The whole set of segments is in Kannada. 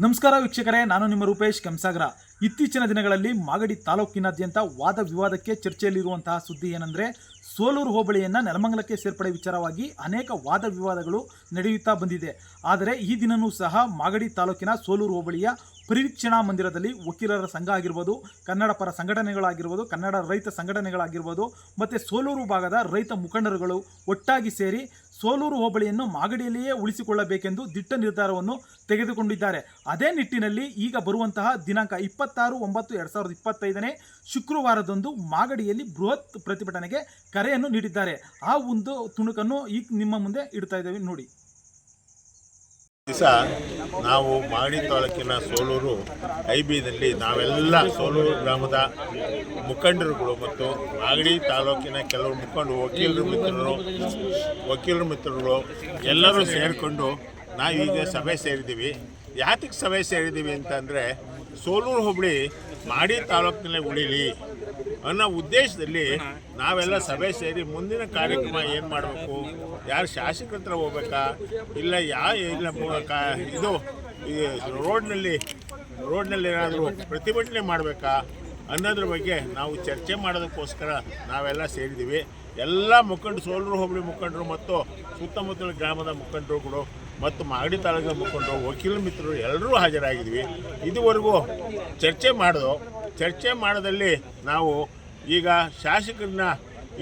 ನಮಸ್ಕಾರ ವೀಕ್ಷಕರೇ, ನಾನು ನಿಮ್ಮ ರೂಪೇಶ್ ಕೆಂಸಾಗರ. ಇತ್ತೀಚಿನ ದಿನಗಳಲ್ಲಿ ಮಾಗಡಿ ತಾಲೂಕಿನಾದ್ಯಂತ ವಾದ ವಿವಾದಕ್ಕೆ ಚರ್ಚೆಯಲ್ಲಿರುವಂತಹ ಸುದ್ದಿ ಏನಂದ್ರೆ, ಸೋಲೂರು ಹೋಬಳಿಯನ್ನ ನೆಲಮಂಗಲಕ್ಕೆ ಸೇರ್ಪಡೆ ವಿಚಾರವಾಗಿ ಅನೇಕ ವಾದ ವಿವಾದಗಳು ನಡೆಯುತ್ತಾ ಬಂದಿದೆ. ಆದರೆ ಈ ದಿನನೂ ಸಹ ಮಾಗಡಿ ತಾಲೂಕಿನ ಸೋಲೂರು ಹೋಬಳಿಯ ಪರಿವೀಕ್ಷಣಾ ಮಂದಿರದಲ್ಲಿ ವಕೀಲರ ಸಂಘ ಆಗಿರ್ಬೋದು, ಕನ್ನಡ ಪರ ಸಂಘಟನೆಗಳಾಗಿರ್ಬೋದು, ಕನ್ನಡ ರೈತ ಸಂಘಟನೆಗಳಾಗಿರ್ಬೋದು, ಮತ್ತು ಸೋಲೂರು ಭಾಗದ ರೈತ ಮುಖಂಡರುಗಳು ಒಟ್ಟಾಗಿ ಸೇರಿ ಸೋಲೂರು ಹೋಬಳಿಯನ್ನು ಮಾಗಡಿಯಲ್ಲಿಯೇ ಉಳಿಸಿಕೊಳ್ಳಬೇಕೆಂದು ದಿಟ್ಟ ನಿರ್ಧಾರವನ್ನು ತೆಗೆದುಕೊಂಡಿದ್ದಾರೆ. ಅದೇ ನಿಟ್ಟಿನಲ್ಲಿ ಈಗ ಬರುವಂತಹ ದಿನಾಂಕ ಇಪ್ಪತ್ತಾರು ಒಂಬತ್ತು ಎರಡು ಸಾವಿರದ ಇಪ್ಪತ್ತೈದನೇ ಶುಕ್ರವಾರದಂದು ಮಾಗಡಿಯಲ್ಲಿ ಬೃಹತ್ ಪ್ರತಿಭಟನೆಗೆ ಕರೆಯನ್ನು ನೀಡಿದ್ದಾರೆ. ಆ ಒಂದು ತುಣುಕನ್ನು ಈಗ ನಿಮ್ಮ ಮುಂದೆ ಇಡ್ತಾ ಇದ್ದೇವೆ. ನೋಡಿ. ನಾವು ಮಾಡಿ ತಾಲೂಕಿನ ಸೋಲೂರು ಐಬಿದಲ್ಲಿ ನಾವೆಲ್ಲ ಸೋಲೂರು ಗ್ರಾಮದ ಮುಖಂಡರುಗಳು ಮತ್ತು ಮಾಗಡಿ ತಾಲೂಕಿನ ಕೆಲವು ಮುಖಂಡರು, ವಕೀಲರು, ಮಿತ್ರರು ವಕೀಲರು ಮಿತ್ರರು ಎಲ್ಲರೂ ಸೇರಿಕೊಂಡು ನಾವೀಗ ಸಭೆ ಸೇರಿದ್ದೀವಿ. ಯಾತಕ್ಕೆ ಸಭೆ ಸೇರಿದ್ದೀವಿ ಅಂತಂದರೆ ಸೋಲೂರು ಹೋಬಳಿ ಮಾಡಿ ತಾಲೂಕಿನಲ್ಲಿ ಉಳಿಲಿ. ಅನ್ನೋ ಉದ್ದೇಶದಲ್ಲಿ ನಾವೆಲ್ಲ ಸಭೆ ಸೇರಿ ಮುಂದಿನ ಕಾರ್ಯಕ್ರಮ ಏನು ಮಾಡಬೇಕು? ಯಾರು ಶಾಸಕರ ಹತ್ರ ಹೋಗ್ಬೇಕಾ? ಇಲ್ಲ ಯಾ ಇಲ್ಲ ಇದು ರೋಡ್ನಲ್ಲಿ ರೋಡ್ನಲ್ಲಿ ಏನಾದರೂ ಪ್ರತಿಭಟನೆ ಮಾಡಬೇಕಾ ಅನ್ನೋದ್ರ ಬಗ್ಗೆ ನಾವು ಚರ್ಚೆ ಮಾಡೋದಕ್ಕೋಸ್ಕರ ನಾವೆಲ್ಲ ಸೇರಿದ್ದೀವಿ. ಎಲ್ಲ ಮುಖಂಡರು ಸೋಲೂರು ಹೋಬಳಿ ಮುಖಂಡರು ಮತ್ತು ಸುತ್ತಮುತ್ತಲ ಗ್ರಾಮದ ಮುಖಂಡರುಗಳು ಮತ್ತು ಮಾಗಡಿ ತಾಲೂಕಿನ ಮುಖಂಡರು ವಕೀಲ ಮಿತ್ರರು ಎಲ್ಲರೂ ಹಾಜರಾಗಿದ್ವಿ. ಇದುವರೆಗೂ ಚರ್ಚೆ ಮಾಡೋದು, ಚರ್ಚೆ ಮಾಡೋದಲ್ಲಿ ನಾವು ಈಗ ಶಾಸಕರನ್ನ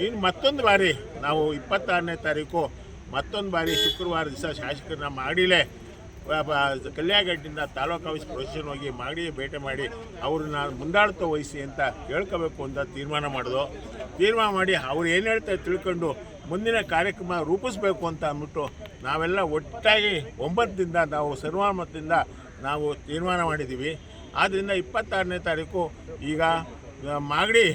ಇನ್ನು ಮತ್ತೊಂದು ಬಾರಿ ನಾವು ಇಪ್ಪತ್ತಾರನೇ ತಾರೀಕು ಮತ್ತೊಂದು ಬಾರಿ ಶುಕ್ರವಾರ ದಿವಸ ಶಾಸಕರನ್ನ ಮಾಡಿಲೇ ಕಲ್ಯಾಗಡ್ಡಿಂದ ತಾಲೂಕು ಆಫೀಸ್ ಪ್ರೊಸೆಷನ್ ಹೋಗಿ ಮಾಡಿ ಭೇಟಿ ಮಾಡಿ ಅವ್ರನ್ನ ಮುಂದಾಳತ್ವ ವಹಿಸಿ ಅಂತ ಹೇಳ್ಕೋಬೇಕು ಅಂತ ತೀರ್ಮಾನ ಮಾಡಿದ್ರು ತೀರ್ಮಾನ ಮಾಡಿ ಅವ್ರು ಏನು ಹೇಳ್ತಾರೆ ತಿಳ್ಕೊಂಡು ಮುಂದಿನ ಕಾರ್ಯಕ್ರಮ ರೂಪಿಸ್ಬೇಕು ಅಂತ ಅಂದ್ಬಿಟ್ಟು ನಾವೆಲ್ಲ ಒಟ್ಟಾಗಿ ಒಂಬತ್ತರಿಂದ ನಾವು ಸರ್ವಾನುಮತದಿಂದ ನಾವು ತೀರ್ಮಾನ ಮಾಡಿದ್ದೀವಿ. ಆದ್ದರಿಂದ ಇಪ್ಪತ್ತಾರನೇ ತಾರೀಕು ಈಗ ಮಾಗಡಿ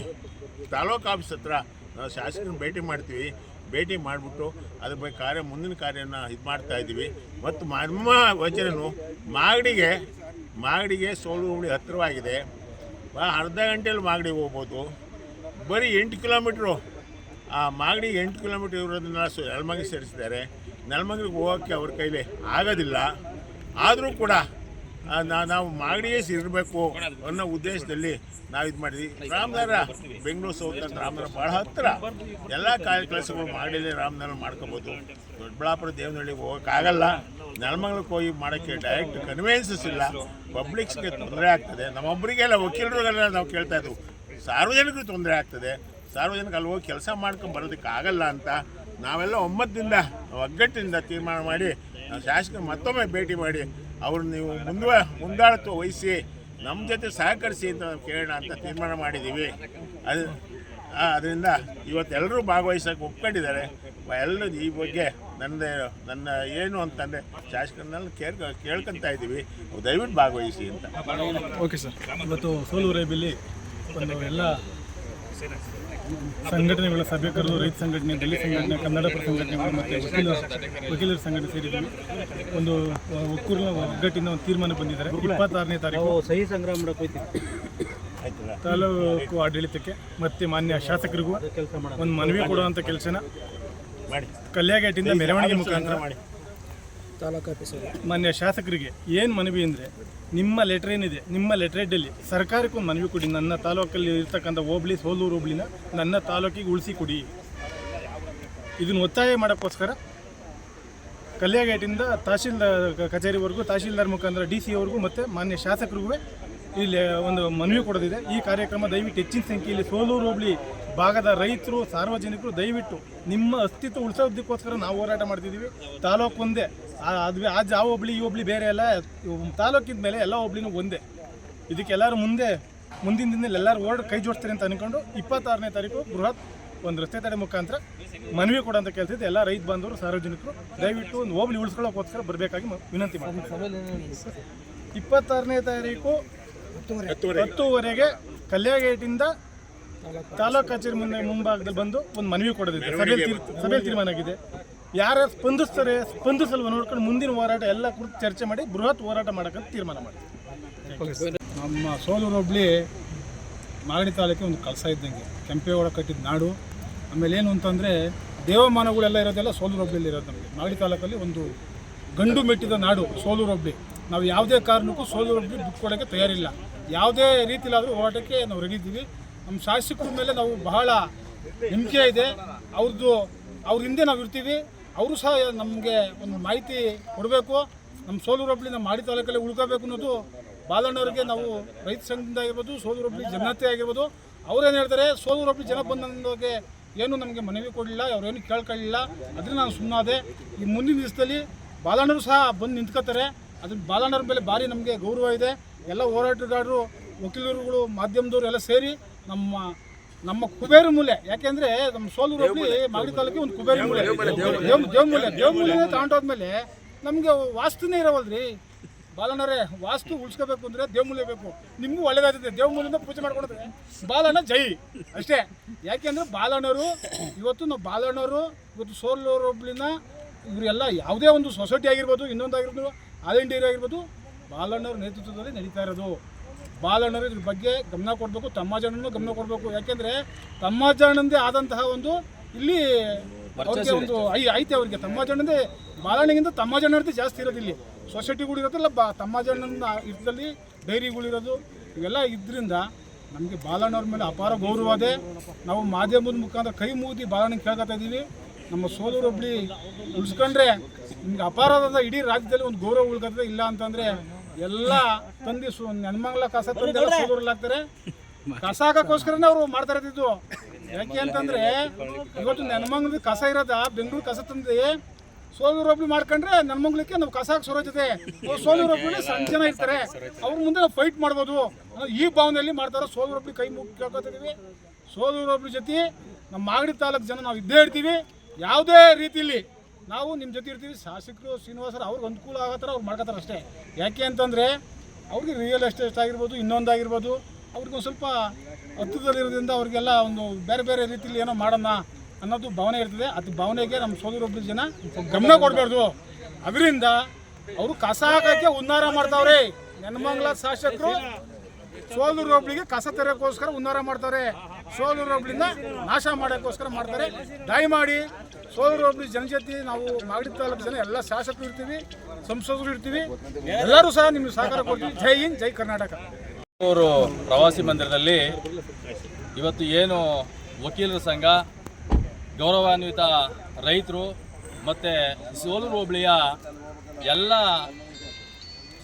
ತಾಲೂಕು ಆಫೀಸ್ ಹತ್ರ ನಾವು ಶಾಸಕರನ್ನ ಭೇಟಿ ಮಾಡ್ತೀವಿ. ಭೇಟಿ ಮಾಡಿಬಿಟ್ಟು ಅದ್ರ ಬಗ್ಗೆ ಕಾರ್ಯ, ಮುಂದಿನ ಕಾರ್ಯನ ಇದು ಮಾಡ್ತಾ ಇದ್ದೀವಿ. ಮತ್ತು ನಮ್ಮ ವಚನನು ಮಾಗಡಿಗೆ ಮಾಗಡಿಗೆ ಸೋಲು ಹುಳಿ ಹತ್ತಿರವಾಗಿದೆ. ಅರ್ಧ ಗಂಟೆಯಲ್ಲಿ ಮಾಗಡಿಗೆ ಹೋಗ್ಬೋದು. ಬರೀ ಎಂಟು ಕಿಲೋಮೀಟ್ರು, ಆ ಮಾಗಡಿ ಎಂಟು ಕಿಲೋಮೀಟ್ರ್ ಇರೋದನ್ನ ಸೊ ನೆಲಮಂಗಿ ಸೇರಿಸಿದ್ದಾರೆ. ನೆಲಮಂಗಿಗೆ ಹೋಗೋಕ್ಕೆ ಅವ್ರ ಕೈಲಿ ಆಗೋದಿಲ್ಲ. ಆದರೂ ಕೂಡ ನಾವು ಮಾಗಡಿಯೇ ಇರಬೇಕು ಅನ್ನೋ ಉದ್ದೇಶದಲ್ಲಿ ನಾವು ಇದು ಮಾಡಿದ್ವಿ. ರಾಮನಗರ, ಬೆಂಗಳೂರು ಸೌತ್ ರಾಮನಗರ ಭಾಳ ಹತ್ತಿರ ಎಲ್ಲ ಕಾರ್ಯ ಕೆಲಸಗಳು ಮಾಗಡಿಯಲ್ಲಿ ರಾಮನಗರ ಮಾಡ್ಕೋಬೋದು. ದೊಡ್ಡಬಳ್ಳಾಪುರ ದೇವನಹಳ್ಳಿಗೆ ಹೋಗೋಕ್ಕಾಗಲ್ಲ ನೆಲಮಂಗಲಕ್ಕೆ ಹೋಗಿ ಮಾಡೋಕ್ಕೆ ಡೈರೆಕ್ಟ್ ಕನ್ವೆನ್ಸಸ್ ಇಲ್ಲ. ಪಬ್ಲಿಕ್ಸ್ಗೆ ತೊಂದರೆ ಆಗ್ತದೆ. ನಮ್ಮೊಬ್ಬರಿಗೆಲ್ಲ ವಕೀಲರಿಗೆಲ್ಲ ನಾವು ಕೇಳ್ತಾ ಇದ್ವು. ಸಾರ್ವಜನಿಕರು ತೊಂದರೆ ಆಗ್ತದೆ. ಸಾರ್ವಜನಿಕ ಅಲ್ಲಿ ಹೋಗಿ ಕೆಲಸ ಮಾಡ್ಕೊಂಡು ಬರೋದಕ್ಕೆ ಆಗಲ್ಲ ಅಂತ ನಾವೆಲ್ಲ ಒಮ್ಮತದಿಂದ ಒಗ್ಗಟ್ಟಿನಿಂದ ತೀರ್ಮಾನ ಮಾಡಿ ಶಾಸಕ ಮತ್ತೊಮ್ಮೆ ಭೇಟಿ ಮಾಡಿ ಅವ್ರನ್ನ ನೀವು ಮುಂದುವ, ಮುಂದಾಳತ್ವ ವಹಿಸಿ, ನಮ್ಮ ಜೊತೆ ಸಹಕರಿಸಿ ಅಂತ ಕೇಳೋಣ ಅಂತ ತೀರ್ಮಾನ ಮಾಡಿದ್ದೀವಿ. ಅದು ಅದರಿಂದ ಇವತ್ತೆಲ್ಲರೂ ಭಾಗವಹಿಸೋಕೆ ಒಪ್ಕೊಂಡಿದ್ದಾರೆ. ಎಲ್ಲರೂ ಈ ಬಗ್ಗೆ ನನ್ನದೇ, ನನ್ನ ಏನು ಅಂತಂದರೆ ಶಾಸಕರನ್ನೆಲ್ಲ ಕೇಳ್ಕ, ಕೇಳ್ಕೊತಾ ಇದ್ದೀವಿ. ದಯವಿಟ್ಟು ಭಾಗವಹಿಸಿ ಅಂತ. Okay sir. ಇವತ್ತು ಸೋಲೂರು ರೈಬಿಲಿ ಎಲ್ಲ ಸಂಘಟನೆಗಳ ಸಭೆ ಕರೆದು ರೈತ ಸಂಘಟನೆ ದಲಿತ ಸಂಘಟನೆ ಕನ್ನಡ ಪರ ಸಂಘಟನೆಗಳು ಮತ್ತು ವಕೀಲ ವಕೀಲರ ಸಂಘಟನೆ ಸೇರಿದ್ದೀವಿ ಒಂದು ಒಕ್ಕೂರಿನ ಒಗ್ಗಟ್ಟಿನ ಒಂದು ತೀರ್ಮಾನ ಬಂದಿದ್ದಾರೆ. ಇಪ್ಪತ್ತಾರನೇ ತಾರೀಕು ಸಹಿ ಸಂಗ್ರಹ ತಾಲೂಕು ಆಡಳಿತಕ್ಕೆ ಮತ್ತು ಮಾನ್ಯ ಶಾಸಕರಿಗೂ ಒಂದು ಮನವಿ ಕೊಡುವಂಥ ಕೆಲಸನ ಮಾಡಿ. ಕಲ್ಯಾಗೇಟಿಂದ ಮೆರವಣಿಗೆ ಮುಖಾಂತರ ಮಾಡಿ. ತಾಲೂಕು ಆಫೀಸರ್. ಮಾನ್ಯ ಶಾಸಕರಿಗೆ ಏನು ಮನವಿ ಅಂದರೆ ನಿಮ್ಮ ಲೆಟರ್ ಏನಿದೆ, ನಿಮ್ಮ ಲೆಟ್ರೇಡಲ್ಲಿ ಸರ್ಕಾರಕ್ಕೆ ಸರ್ಕಾರಕ್ಕೂ ಮನವಿ ಕೊಡಿ, ನನ್ನ ತಾಲೂಕಲ್ಲಿ ಇರ್ತಕ್ಕಂಥ ಹೋಬಳಿ, ಸೋಲೂರು ಹೋಬಳಿನ ನನ್ನ ತಾಲೂಕಿಗೆ ಉಳಿಸಿ ಕೊಡಿ. ಇದನ್ನು ಒತ್ತಾಯ ಮಾಡೋಕ್ಕೋಸ್ಕರ ಕಲ್ಯಾಗೇಟಿಂದ ತಹಶೀಲ್ದಾರ್ ಕಚೇರಿವರೆಗೂ, ತಹಶೀಲ್ದಾರ್ ಮುಖಾಂತರ ಡಿ ಸಿ ಅವ್ರಿಗೂ ಮತ್ತು ಮಾನ್ಯ ಶಾಸಕರಿಗೂ ಇಲ್ಲಿ ಒಂದು ಮನವಿ ಕೊಡೋದಿದೆ. ಈ ಕಾರ್ಯಕ್ರಮ ದಯವಿಟ್ಟು ಹೆಚ್ಚಿನ ಸಂಖ್ಯೆಯಲ್ಲಿ ಸೋಲೂರು ಹೋಬಳಿ ಭಾಗದ ರೈತರು, ಸಾರ್ವಜನಿಕರು ದಯವಿಟ್ಟು ನಿಮ್ಮ ಅಸ್ತಿತ್ವ ಉಳಿಸೋದಕ್ಕೋಸ್ಕರ ನಾವು ಹೋರಾಟ ಮಾಡ್ತಿದ್ದೀವಿ. ತಾಲೂಕು ಒಂದೇ. ಅದು ಆ ಆ ಹೋಬ್ಳಿ, ಈ ಹೋಬ್ಳಿ ಬೇರೆ ಎಲ್ಲ ತಾಲೂಕಿದ ಮೇಲೆ ಎಲ್ಲ ಹೋಬಳಿನೂ ಒಂದೇ. ಇದಕ್ಕೆ ಎಲ್ಲರೂ ಮುಂದೆ, ಮುಂದಿನ ದಿನದಲ್ಲಿ ಎಲ್ಲರೂ ಓಡ್ ಕೈ ಜೋಡಿಸ್ತಾರೆ ಅಂತ ಅನ್ಕೊಂಡು ಇಪ್ಪತ್ತಾರನೇ ತಾರೀಕು ಬೃಹತ್ ಒಂದು ರಸ್ತೆ ತಡೆ ಮುಖಾಂತರ ಮನವಿ ಕೊಡೋಂಥ ಕೆಲಸ ಇದೆ ಎಲ್ಲ ರೈತ ಬಾಂಧವರು, ಸಾರ್ವಜನಿಕರು, ದಯವಿಟ್ಟು ಒಂದು ಹೋಬಳಿ ಉಳಿಸ್ಕೊಳ್ಳೋಕ್ಕೋಸ್ಕರ ಬರಬೇಕಾಗಿ ವಿನಂತಿ ಮಾಡ್ತೀನಿ. ಇಪ್ಪತ್ತಾರನೇ ತಾರೀಕು ಹತ್ತುವರೆಗೆ ಹತ್ತುವರೆಗೆ ಕಲ್ಯಾಗೇಟಿಂದ ತಾಲೂಕು ಕಚೇರಿ ಮುಂದೆ ಮುಂಭಾಗದಲ್ಲಿ ಬಂದು ಒಂದು ಮನವಿ ಕೊಡೋದಿದೆ ಸಭೆ ತೀರ್ಮಾನ ಆಗಿದೆ. ಯಾರು ಸ್ಪಂದಿಸ್ತಾರೆ, ಸ್ಪಂದಿಸಲ್ವ ನೋಡ್ಕೊಂಡು ಮುಂದಿನ ಹೋರಾಟ ಎಲ್ಲ ಕುರಿತು ಚರ್ಚೆ ಮಾಡಿ ಬೃಹತ್ ಹೋರಾಟ ಮಾಡೋಕ್ಕಂತ ತೀರ್ಮಾನ ಮಾಡ್ತೀವಿ. ನಮ್ಮ ಸೋಲೂರು ಹೋಬಳಿ ಮಾಗಡಿ ತಾಲೂಕಿಗೆ ಒಂದು ಕಳಸ ಇದ್ದಂಗೆ. ಕೆಂಪೇಗೌಡ ಕಟ್ಟಿದ ನಾಡು. ಆಮೇಲೆ ಏನು ಅಂತಂದರೆ ದೇವಮಾನಗಳೆಲ್ಲ ಇರೋದೆಲ್ಲ ಸೋಲೂರು ಹೋಬಳಿಯಲ್ಲಿ ಇರೋದು ನಮಗೆ. ಮಾಗಡಿ ತಾಲೂಕಲ್ಲಿ ಒಂದು ಗಂಡು ಮೆಟ್ಟಿದ ನಾಡು ಸೋಲೂರು ಹೋಬಳಿ. ನಾವು ಯಾವುದೇ ಕಾರಣಕ್ಕೂ ಸೋಲು ಬಿಟ್ಕೊಡೋಕ್ಕೆ ತಯಾರಿಲ್ಲ. ಯಾವುದೇ ರೀತಿಲಾದರೂ ಹೋರಾಟಕ್ಕೆ ನಾವು ರೆಡಿದ್ದೀವಿ. ನಮ್ಮ ಶಾಸಕರ ಮೇಲೆ ನಾವು ಬಹಳ ನಂಬಿಕೆ ಇದೆ. ಅವ್ರದ್ದು ಅವ್ರ ಹಿಂದೆ ನಾವು ಇರ್ತೀವಿ. ಅವರು ಸಹ ನಮಗೆ ಒಂದು ಮಾಹಿತಿ ಕೊಡಬೇಕು. ನಮ್ಮ ಸೋಲೂರು ಹೋಬಳಿ ನಮ್ಮ ಮಾಡಿ ತಾಲೂಕಲ್ಲಿ ಉಳ್ಕೋಬೇಕು ಅನ್ನೋದು ಬಾಲಣ್ಣವ್ರಿಗೆ ನಾವು ರೈತ ಸಂಘದಿಂದ ಆಗಿರ್ಬೋದು ಹೋಬಳಿ ಜನತೆ ಆಗಿರ್ಬೋದು, ಅವ್ರೇನು ಹೇಳ್ತಾರೆ, ಸೋಲೂರು ಹೋಬಳಿ ಜನ ಬಂದಂಗೆ ಏನು ನಮಗೆ ಮನವಿ ಕೊಡಲಿಲ್ಲ, ಅವರೇನು ಕೇಳ್ಕೊಳ್ಳಿಲ್ಲ. ಅದನ್ನು ನಾನು ಸುಮ್ಮನಾದೆ ಈ ಮುಂದಿನ ದಿವಸದಲ್ಲಿ ಬಾಲಣ್ಣರು ಸಹ ಬಂದು ನಿಂತ್ಕೋತಾರೆ. ಅದ್ರ ಬಾಲಣ್ಣರ ಮೇಲೆ ಭಾರಿ ನಮಗೆ ಗೌರವ ಇದೆ. ಎಲ್ಲ ಹೋರಾಟಗಾರರು, ವಕೀಲರುಗಳು ಮಾಧ್ಯಮದವರು ಎಲ್ಲ ಸೇರಿ ನಮ್ಮ ನಮ್ಮ ಕುಬೇರು ಮೂಲೆ. ಯಾಕೆಂದ್ರೆ ನಮ್ಮ ಸೋಲೂರು ಹೋಬಳಿ ಮಾಗಡಿ ತಾಲೂಕಿಗೆ ಒಂದು ಕುಬೇರು ಮೂಲೆ. ದೇವ್ ದೇವ್ಮೂಲೆ ದೇವ್ಮೂಲೆ ತಗೊಂಡೋದ್ಮೇಲೆ ನಮಗೆ ವಾಸ್ತುನೇ ಇರವಲ್ರಿ ಬಾಲಣ್ಣರೇ ವಾಸ್ತು ಉಳಿಸ್ಕೋಬೇಕು ಅಂದರೆ ದೇವಮೂಲೆ ಬೇಕು. ನಿಮಗೂ ಒಳ್ಳೇದಾಗುತ್ತೆ ದೇವಮೂಲಿಂದ ಪೂಜೆ ಮಾಡ್ಕೊಂಡ್ರೆ ಬಾಲಣ್ಣ ಜೈ. ಅಷ್ಟೇ. ಯಾಕೆಂದ್ರೆ ಬಾಲಣ್ಣರು ಇವತ್ತು ನಾವು ಬಾಲಣ್ಣರು ಇವತ್ತು ಸೋಲೂರು ಹೋಬ್ಳಿನ ಇವರೆಲ್ಲ ಯಾವುದೇ ಒಂದು ಸೊಸೈಟಿ ಆಗಿರ್ಬೋದು ಇನ್ನೊಂದಾಗಿರ್ಬೋದು ಆಲ್ ಇಂಡಿಯಾ ಆಗಿರ್ಬೋದು ಬಾಲಣ್ಣವ್ರ ನೇತೃತ್ವದಲ್ಲಿ ನಡೀತಾ ಇರೋದು. ಬಾಲಣ್ಣರು ಇದ್ರ ಬಗ್ಗೆ ಗಮನ ಕೊಡಬೇಕು ತಮ್ಮಾಜಣ್ಣನೂ ಗಮನ ಕೊಡಬೇಕು. ಯಾಕೆಂದರೆ ತಮ್ಮಾಜಣ್ಣಂದೇ ಆದಂತಹ ಒಂದು ಇಲ್ಲಿ ಅವ್ರಿಗೆ ಒಂದು ಐ ಐತೆ ಅವರಿಗೆ. ತಮ್ಮಾಜಣ್ಣಂದೇ ಬಾಲಣ್ಣಗಿಂತ ತಮ್ಮಾಜಣ್ಣರದೇ ಜಾಸ್ತಿ ಇರೋದು ಇಲ್ಲಿ. ಸೊಸೈಟಿಗಳು ಇರೋದಿಲ್ಲ ಬಾ ತಮ್ಮಾಜಣ್ಣನ ಇರ್ತದಲ್ಲಿ ಡೈರಿಗಳಿರೋದು ಇವೆಲ್ಲ ಇದರಿಂದ ನಮಗೆ ಬಾಲಣ್ಣವ್ರ ಮೇಲೆ ಅಪಾರ ಗೌರವ ಇದೆ. ನಾವು ಮಾಧ್ಯಮದ ಮುಖಾಂತರ ಕೈ ಮುಗಿದು ಬಾಲಣ್ಣ ಕೇಳ್ಕೊತಾ ಇದ್ದೀವಿ. ನಮ್ಮ ಸೋಲೂರು ಒಬ್ಳಿ ಉಳಿಸ್ಕೊಂಡ್ರೆ ನಿಮ್ಗೆ ಅಪಾರವಾದ ಇಡೀ ರಾಜ್ಯದಲ್ಲಿ ಒಂದು ಗೌರವ ಉಳ್ಕೊತದೆ. ಇಲ್ಲ ಅಂತಂದ್ರೆ ಎಲ್ಲ ತಂದಿ ಸು ನೆನ್ಮಂಗ್ಲ ಕಸ ತಂದಿ ಸೋಲೂರಲ್ಲಿ ಹಾಕ್ತಾರೆ. ಕಸ ಹಾಕೋಸ್ಕರನೇ ಅವರು ಮಾಡ್ತಾ ಇರ್ತಿದ್ದು ಯಾಕೆ ಅಂತಂದ್ರೆ ಇವತ್ತು ನೆನ್ಮಂಗ್ಲದ ಕಸ ಇರೋದ ಬೆಂಗಳೂರು ಕಸ ತಂದು ಸೋಲೂರು ಒಬ್ಳಿ ಮಾಡ್ಕೊಂಡ್ರೆ ನೆನ್ಮಂಗ್ಲಕ್ಕೆ ನಾವು ಕಸ ಹಾಕಿ ಜೊತೆ. ಸೋಲೂರು ಒಬ್ಳಿ ಸಣ್ಣ ಜನ ಇರ್ತಾರೆ. ಅವ್ರ ಮುಂದೆ ನಾವು ಫೈಟ್ ಮಾಡ್ಬೋದು. ಈ ಭಾವನೆಯಲ್ಲಿ ಮಾಡ್ತಾರೆ ಸೋಲೂರು ಒಬ್ಳಿ ಕೈ ಮುಗಿ ಕೇಳ್ಕೊತಿದೀವಿ. ಸೋಲೂರು ಒಬ್ಳಿ ಜೊತೆ ನಮ್ಮ ಮಾಗಡಿ ತಾಲೂಕು ಜನ ನಾವು ಇದ್ದೇ ಇರ್ತೀವಿ. ಯಾವುದೇ ರೀತಿಯಲ್ಲಿ ನಾವು ನಿಮ್ಮ ಜೊತೆ ಇರ್ತೀವಿ, ಶಾಸಕರು, ಶ್ರೀನಿವಾಸರು, ಅವ್ರಿಗೆ ಅನುಕೂಲ ಆಗೋ ಥರ ಅವ್ರು ಮಾಡ್ಕೋತಾರೆ ಅಷ್ಟೇ. ಯಾಕೆ ಅಂತಂದರೆ, ಅವ್ರಿಗೆ ರಿಯಲ್ ಎಸ್ಟೇಟ್ ಆಗಿರ್ಬೋದು, ಇನ್ನೊಂದಾಗಿರ್ಬೋದು, ಅವ್ರಿಗೆ ಒಂದು ಸ್ವಲ್ಪ ಹತ್ತಿರದಲ್ಲಿರೋದ್ರಿಂದ ಅವ್ರಿಗೆಲ್ಲ ಒಂದು ಬೇರೆ ಬೇರೆ ರೀತಿಯಲ್ಲಿ ಏನೋ ಮಾಡೋಣ ಅನ್ನೋದು ಭಾವನೆ ಇರ್ತದೆ. ಅದು ಭಾವನೆಗೆ ನಮ್ಮ ಸೋದರೊಬ್ಬರು ಜನ ಗಮನ ಕೊಡಬಾರ್ದು. ಅದರಿಂದ ಅವರು ಕಸ ಹಾಕೋಕ್ಕೆ ಉನ್ನಾರ ಮಾಡ್ತಾವ್ರೆ. ನೆನಮಂಗ್ಲ ಶಾಸಕರು ಸೋಲೂರು ಹೋಬ್ಳಿಗೆ ಕಸ ತೆರೆಯೋಕ್ಕೋಸ್ಕರ ಉನ್ನಾರ ಮಾಡ್ತಾರೆ. ಸೋಲೂರು ನಾಶ ಮಾಡೋಕ್ಕೋಸ್ಕರ ಮಾಡ್ತಾರೆ. ದಯಮಾಡಿ ಸೋಲೂರು ಹೋಬ್ಳಿ ಜನಜಾತಿ, ನಾವು ಮಾಗಡಿ ತಾಲೂಕು ಜನ, ಎಲ್ಲ ಶಾಸಕರು ಇರ್ತೀವಿ, ಸಂಸದರು ಇರ್ತೀವಿ. ಎಲ್ಲರೂ ಸಹ ನಿಮ್ಗೆ ಸಹಕಾರ ಕೊಡ್ತೀವಿ. ಜೈ ಹಿಂದ್, ಜೈ ಕರ್ನಾಟಕ. ಅವರು ಪ್ರವಾಸಿ ಮಂದಿರದಲ್ಲಿ ಇವತ್ತು ಏನು ವಕೀಲರ ಸಂಘ, ಗೌರವಾನ್ವಿತ ರೈತರು ಮತ್ತು ಸೋಲೂರು ಹೋಬಳಿಯ ಎಲ್ಲ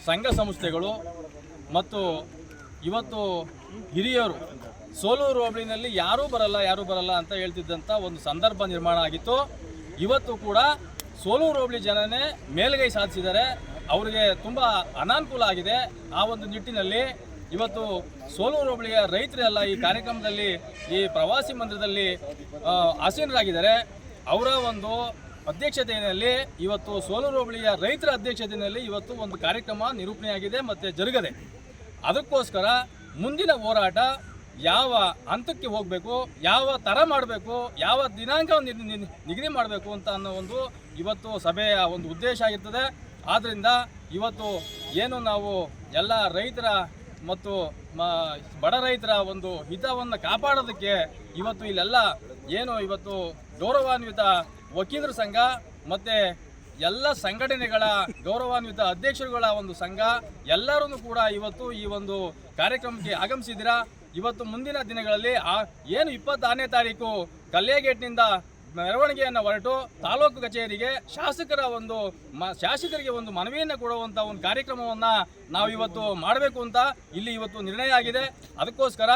ಸಂಘ ಸಂಸ್ಥೆಗಳು ಮತ್ತು ಇವತ್ತು ಹಿರಿಯರು ಸೋಲೂರು ಹೋಬಳಿನಲ್ಲಿ ಯಾರೂ ಬರಲ್ಲ ಯಾರೂ ಬರಲ್ಲ ಅಂತ ಹೇಳ್ತಿದ್ದಂಥ ಒಂದು ಸಂದರ್ಭ ನಿರ್ಮಾಣ ಆಗಿತ್ತು. ಇವತ್ತು ಕೂಡ ಸೋಲೂರು ಹೋಬಳಿ ಜನನೇ ಮೇಲುಗೈ ಸಾಧಿಸಿದ್ದಾರೆ. ಅವರಿಗೆ ತುಂಬ ಅನಾನುಕೂಲ ಆಗಿದೆ. ಆ ಒಂದು ನಿಟ್ಟಿನಲ್ಲಿ ಇವತ್ತು ಸೋಲೂರು ಹೋಬಳಿಯ ರೈತರೆಲ್ಲ ಈ ಕಾರ್ಯಕ್ರಮದಲ್ಲಿ ಈ ಪ್ರವಾಸಿ ಮಂದಿರದಲ್ಲಿ ಆಸೀನರಾಗಿದ್ದಾರೆ. ಅವರ ಒಂದು ಅಧ್ಯಕ್ಷತೆಯಲ್ಲಿ ಇವತ್ತು ಸೋಲೂರು ಹೋಬಳಿಯ ರೈತರ ಅಧ್ಯಕ್ಷತೆಯಲ್ಲಿ ಇವತ್ತು ಒಂದು ಕಾರ್ಯಕ್ರಮ ನಿರೂಪಣೆಯಾಗಿದೆ ಮತ್ತು ಜರುಗದೆ. ಅದಕ್ಕೋಸ್ಕರ ಮುಂದಿನ ಹೋರಾಟ ಯಾವ ಹಂತಕ್ಕೆ ಹೋಗಬೇಕು, ಯಾವ ಥರ ಮಾಡಬೇಕು, ಯಾವ ದಿನಾಂಕವನ್ನು ನಿಗದಿ ಮಾಡಬೇಕು ಅಂತ ಅನ್ನೋ ಒಂದು ಇವತ್ತು ಸಭೆಯ ಒಂದು ಉದ್ದೇಶ ಆಗಿರ್ತದೆ. ಆದ್ದರಿಂದ ಇವತ್ತು ಏನು ನಾವು ಎಲ್ಲ ರೈತರ ಮತ್ತು ಬಡ ರೈತರ ಒಂದು ಹಿತವನ್ನು ಕಾಪಾಡೋದಕ್ಕೆ ಇವತ್ತು ಇಲ್ಲೆಲ್ಲ ಏನು ಇವತ್ತು ಗೌರವಾನ್ವಿತ ವಕೀಲರ ಸಂಘ ಮತ್ತು ಎಲ್ಲ ಸಂಘಟನೆಗಳ ಗೌರವಾನ್ವಿತ ಅಧ್ಯಕ್ಷರುಗಳ ಒಂದು ಸಂಘ ಎಲ್ಲರೂ ಕೂಡ ಇವತ್ತು ಈ ಒಂದು ಕಾರ್ಯಕ್ರಮಕ್ಕೆ ಆಗಮಿಸಿದ್ದೀರಾ? ಇವತ್ತು ಮುಂದಿನ ದಿನಗಳಲ್ಲಿ ಆ ಏನು ಇಪ್ಪತ್ತಾರನೇ ತಾರೀಕು ಕಲ್ಲೇಗೇಟ್ನಿಂದ ಮೆರವಣಿಗೆಯನ್ನು ಹೊರಟು ತಾಲೂಕು ಕಚೇರಿಗೆ ಶಾಸಕರ ಒಂದು ಮ, ಶಾಸಕರಿಗೆ ಒಂದು ಮನವಿಯನ್ನು ಕೊಡುವಂಥ ಒಂದು ಕಾರ್ಯಕ್ರಮವನ್ನು ನಾವು ಇವತ್ತು ಮಾಡಬೇಕು ಅಂತ ಇಲ್ಲಿ ಇವತ್ತು ನಿರ್ಣಯ ಆಗಿದೆ. ಅದಕ್ಕೋಸ್ಕರ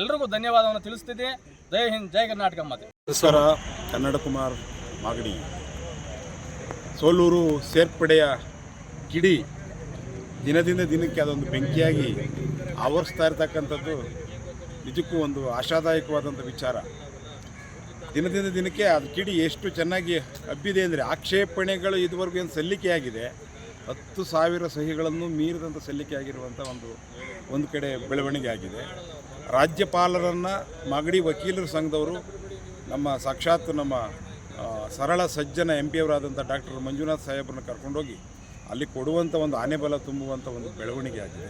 ಎಲ್ರಿಗೂ ಧನ್ಯವಾದವನ್ನು ತಿಳಿಸ್ತಿದ್ದೀನಿ ಜೈ ಹಿಂದ್, ಜೈ ಕರ್ನಾಟಕ ಮಾತೆ. ನಮಸ್ಕಾರ ಕನ್ನಡ ಕುಮಾರ್ ಮಾಗಡಿ. ಸೋಲೂರು ಸೇರ್ಪಡೆಯ ಕಿಡಿ ದಿನದಿಂದ ದಿನಕ್ಕೆ ಅದೊಂದು ಬೆಂಕಿಯಾಗಿ ಆವರಿಸ್ತಾ ಇರ್ತಕ್ಕಂಥದ್ದು ನಿಜಕ್ಕೂ ಒಂದು ಆಶಾದಾಯಕವಾದಂಥ ವಿಚಾರ. ದಿನದಿಂದ ದಿನಕ್ಕೆ ಅದು ಕಿಡಿ ಎಷ್ಟು ಚೆನ್ನಾಗಿ ಹಬ್ಬಿದೆ ಅಂದರೆ ಆಕ್ಷೇಪಣೆಗಳು ಇದುವರೆಗೂ ಏನು ಸಲ್ಲಿಕೆಯಾಗಿದೆ, ಹತ್ತು ಸಾವಿರ ಸಹಿಗಳನ್ನು ಮೀರಿದಂಥ ಸಲ್ಲಿಕೆಯಾಗಿರುವಂಥ ಒಂದು ಒಂದು ಕಡೆ ಬೆಳವಣಿಗೆ ಆಗಿದೆ. ರಾಜ್ಯಪಾಲರನ್ನು, ಮಾಗಡಿ ವಕೀಲರ ಸಂಘದವರು, ನಮ್ಮ ಸಾಕ್ಷಾತ್ ನಮ್ಮ ಸರಳ ಸಜ್ಜನ ಎಂ ಪಿಯವರಾದಂಥ ಡಾಕ್ಟರ್ ಮಂಜುನಾಥ್ ಸಾಹೇಬ್ರನ್ನ ಕರ್ಕೊಂಡೋಗಿ ಅಲ್ಲಿ ಕೊಡುವಂಥ ಒಂದು ಆನೆಬಲ ತುಂಬುವಂಥ ಒಂದು ಬೆಳವಣಿಗೆ ಆಗಿದೆ.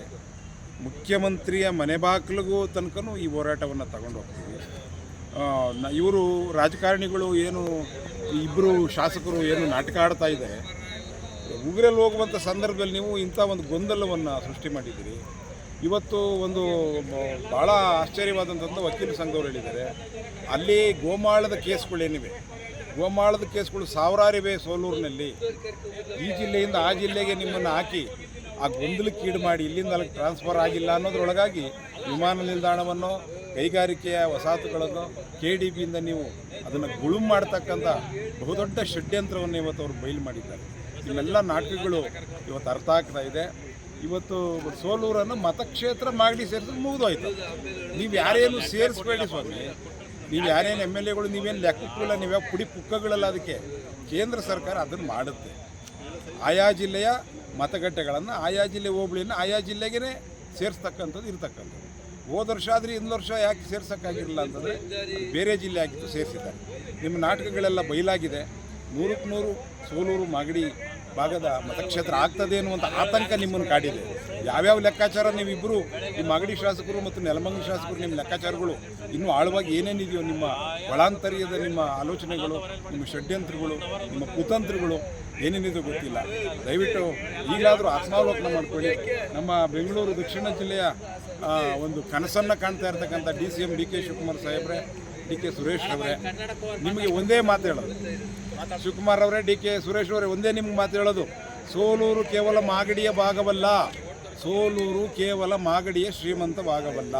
ಮುಖ್ಯಮಂತ್ರಿಯ ಮನೆ ಬಾಗಿಲಿಗೂ ತನಕನೂ ಈ ಹೋರಾಟವನ್ನು ತಗೊಂಡು ಹೋಗ್ತೀವಿ. ಇವರು ರಾಜಕಾರಣಿಗಳು ಏನು ಇಬ್ಬರು ಶಾಸಕರು ಏನು ನಾಟಕ ಆಡ್ತಾ ಇದ್ದಾರೆ. ಉಗ್ರಲ್ಲಿ ಹೋಗುವಂಥ ಸಂದರ್ಭದಲ್ಲಿ ನೀವು ಇಂಥ ಒಂದು ಗೊಂದಲವನ್ನು ಸೃಷ್ಟಿ ಮಾಡಿದ್ದೀರಿ. ಇವತ್ತು ಒಂದು ಭಾಳ ಆಶ್ಚರ್ಯವಾದಂಥದ್ದು ವಕೀಲ ಸಂಘವರು ಹೇಳಿದ್ದಾರೆ. ಅಲ್ಲಿ ಗೋಮಾಳದ ಕೇಸ್ಗಳೇನಿವೆ ಗೋಮಾಳದ ಕೇಸ್ಗಳು ಸಾವಿರಾರಿವೆ ಸೋಲೂರಿನಲ್ಲಿ. ಈ ಜಿಲ್ಲೆಯಿಂದ ಆ ಜಿಲ್ಲೆಗೆ ನಿಮ್ಮನ್ನು ಹಾಕಿ ಆ ಗೊಂದಲಕ್ಕೀಡು ಮಾಡಿ ಇಲ್ಲಿಂದ ಅಲ್ಲಿಗೆ ಟ್ರಾನ್ಸ್ಫರ್ ಆಗಿಲ್ಲ ಅನ್ನೋದ್ರೊಳಗಾಗಿ ವಿಮಾನ ನಿಲ್ದಾಣವನ್ನು, ಕೈಗಾರಿಕೆಯ ವಸಾಹತುಗಳನ್ನು ಕೆ ಡಿ ಬಿಯಿಂದ ನೀವು ಅದನ್ನು ಗುಳುಮ್ ಮಾಡ್ತಕ್ಕಂಥ ಬಹುದೊಡ್ಡ ಷಡ್ಯಂತ್ರವನ್ನು ಇವತ್ತು ಅವರು ಬಯಲು ಮಾಡಿದ್ದಾರೆ. ಇವೆಲ್ಲ ನಾಟಕಗಳು ಇವತ್ತು ಅರ್ಥ ಆಗ್ತಾ ಇದೆ. ಇವತ್ತು ಸೋಲೂರನ್ನು ಮತಕ್ಷೇತ್ರ ಮಾಡಿ ಸೇರಿಸೋದು ಮುಗಿದೋಯ್ತು. ನೀವು ಯಾರೇನು ಸೇರಿಸ್ಬೇಡಿ ಸ್ವಾಮಿ. ನೀವು ಯಾರೇನು ಎಂ ಎಲ್ ಎಗಳು, ನೀವೇನು ಲೆಕ್ಕಕ್ಕಿಲ್ಲ ನೀವ್ಯಾವ ಪುಡಿ ಪುಕ್ಕಗಳಲ್ಲ ಅದಕ್ಕೆ ಕೇಂದ್ರ ಸರ್ಕಾರ ಅದನ್ನು ಮಾಡುತ್ತೆ. ಆಯಾ ಜಿಲ್ಲೆಯ ಮತಗಟ್ಟೆಗಳನ್ನು ಆಯಾ ಜಿಲ್ಲೆ ಹೋಬಳಿಯನ್ನು ಆಯಾ ಜಿಲ್ಲೆಗೇ ಸೇರಿಸ್ತಕ್ಕಂಥದ್ದು, ಇರ್ತಕ್ಕಂಥದ್ದು. ಹೋದ ವರ್ಷ ಆದರೆ ಇಂದು ವರ್ಷ ಯಾಕೆ ಸೇರ್ಸೋಕ್ಕಾಗಿರಲಿಲ್ಲ ಅಂತಂದರೆ ಬೇರೆ ಜಿಲ್ಲೆ ಆಗಿತ್ತು, ಸೇರಿಸಿದ್ದಾರೆ. ನಿಮ್ಮ ನಾಟಕಗಳೆಲ್ಲ ಬಯಲಾಗಿದೆ. ನೂರಕ್ಕೆ ನೂರು, ಸೋಲೂರು ಮಾಗಡಿ ಭಾಗದ ಮತಕ್ಷೇತ್ರ ಆಗ್ತದೆ ಅನ್ನುವಂಥ ಆತಂಕ ನಿಮ್ಮನ್ನು ಕಾಡಿದೆ. ಯಾವ್ಯಾವ ಲೆಕ್ಕಾಚಾರ ನೀವಿಬ್ಬರು ಈ ಮಾಗಡಿ ಶಾಸಕರು ಮತ್ತು ನೆಲಮಂಗಲ ಶಾಸಕರು ನಿಮ್ಮ ಲೆಕ್ಕಾಚಾರಗಳು ಇನ್ನೂ ಆಳವಾಗಿ ಏನೇನಿದೆಯೋ ನಿಮ್ಮ ಒಳಾಂತರ್ಯದ ನಿಮ್ಮ ಆಲೋಚನೆಗಳು, ನಿಮ್ಮ ಷಡ್ಯಂತ್ರಗಳು, ನಿಮ್ಮ ಕುತಂತ್ರಗಳು ಏನೇನಿದೆ ಗೊತ್ತಿಲ್ಲ. ದಯವಿಟ್ಟು ಈಗಲಾದರೂ ಆತ್ಮಾವಲೋಕನ ಮಾಡ್ಕೊಳ್ಳಿ. ನಮ್ಮ ಬೆಂಗಳೂರು ದಕ್ಷಿಣ ಜಿಲ್ಲೆಯ ಒಂದು ಕನಸನ್ನು ಕಾಣ್ತಾ ಇರ್ತಕ್ಕಂಥ D C M D K Shivakumar ಸಾಹೇಬ್ರೆ, ಡಿ ಕೆ ಸುರೇಶ್ ಅವರೇ, ನಿಮಗೆ ಒಂದೇ ಮಾತು ಹೇಳೋದು. ಶಿವಕುಮಾರ್ ಅವರೇ, ಡಿ ಕೆ ಸುರೇಶ್ ಅವರೇ, ಒಂದೇ ನಿಮ್ಗೆ ಮಾತು ಹೇಳೋದು. ಸೋಲೂರು ಕೇವಲ ಮಾಗಡಿಯ ಭಾಗವಲ್ಲ. ಸೋಲೂರು ಕೇವಲ ಮಾಗಡಿಯ ಶ್ರೀಮಂತ ಭಾಗವಲ್ಲ.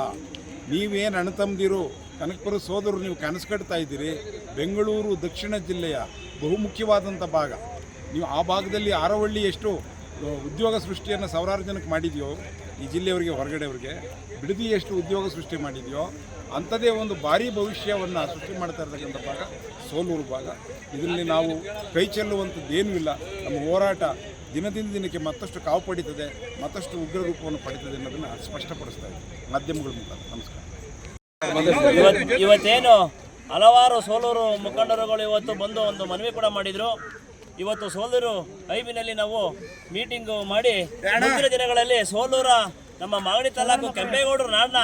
ನೀವೇನು ಅಣತಂದಿರು ಕನಕಪುರ ಸೋದರು ನೀವು ಕನಸು ಕಟ್ತಾ ಇದ್ದೀರಿ. ಬೆಂಗಳೂರು ದಕ್ಷಿಣ ಜಿಲ್ಲೆಯ ಬಹುಮುಖ್ಯವಾದಂಥ ಭಾಗ. ನೀವು ಆ ಭಾಗದಲ್ಲಿ ಆರವಳ್ಳಿ ಎಷ್ಟು ಉದ್ಯೋಗ ಸೃಷ್ಟಿಯನ್ನು ಸಾವಿರಾರು ಜನಕ್ಕೆ ಮಾಡಿದೆಯೋ, ಈ ಜಿಲ್ಲೆಯವರಿಗೆ, ಹೊರಗಡೆಯವರಿಗೆ, ಬಿಡದಿ ಎಷ್ಟು ಉದ್ಯೋಗ ಸೃಷ್ಟಿ ಮಾಡಿದೆಯೋ ಅಂಥದೇ ಒಂದು ಭಾರಿ ಭವಿಷ್ಯವನ್ನು ಸೃಷ್ಟಿ ಮಾಡ್ತಾ ಇರ್ತಕ್ಕಂಥ ಭಾಗ. ಸೋಲೂರು ಭಾಗ ಇದರಲ್ಲಿ ನಾವು ಕೈ ಚೆಲ್ಲುವಂಥದ್ದು ಏನೂ ಇಲ್ಲ. ನಮ್ಮ ಹೋರಾಟ ದಿನದಿಂದ ದಿನಕ್ಕೆ ಮತ್ತಷ್ಟು ಕಾವು ಪಡೀತದೆ, ಮತ್ತಷ್ಟು ಉಗ್ರ ರೂಪವನ್ನು ಪಡೀತದೆ ಅನ್ನೋದನ್ನು ಸ್ಪಷ್ಟಪಡಿಸ್ತಾ ಇದ್ದೀವಿ ಮಾಧ್ಯಮಗಳ ಮುಖಾಂತರ ನಮಸ್ಕಾರ. ಇವತ್ತು ಇವತ್ತೇನು ಹಲವಾರು ಸೋಲೂರು ಮುಖಂಡರುಗಳು ಇವತ್ತು ಬಂದು ಒಂದು ಮನವಿ ಕೂಡ ಮಾಡಿದರು. ಇವತ್ತು ಸೋಲೂರು ಐಬಿನಲ್ಲಿ ನಾವು ಮೀಟಿಂಗು ಮಾಡಿ ಮುಂದಿನ ದಿನಗಳಲ್ಲಿ ಸೋಲೂರ ನಮ್ಮ ಮಾಗಡಿ ತಾಲೂಕು ಕೆಂಪೇಗೌಡರು ನಾಡನ್ನ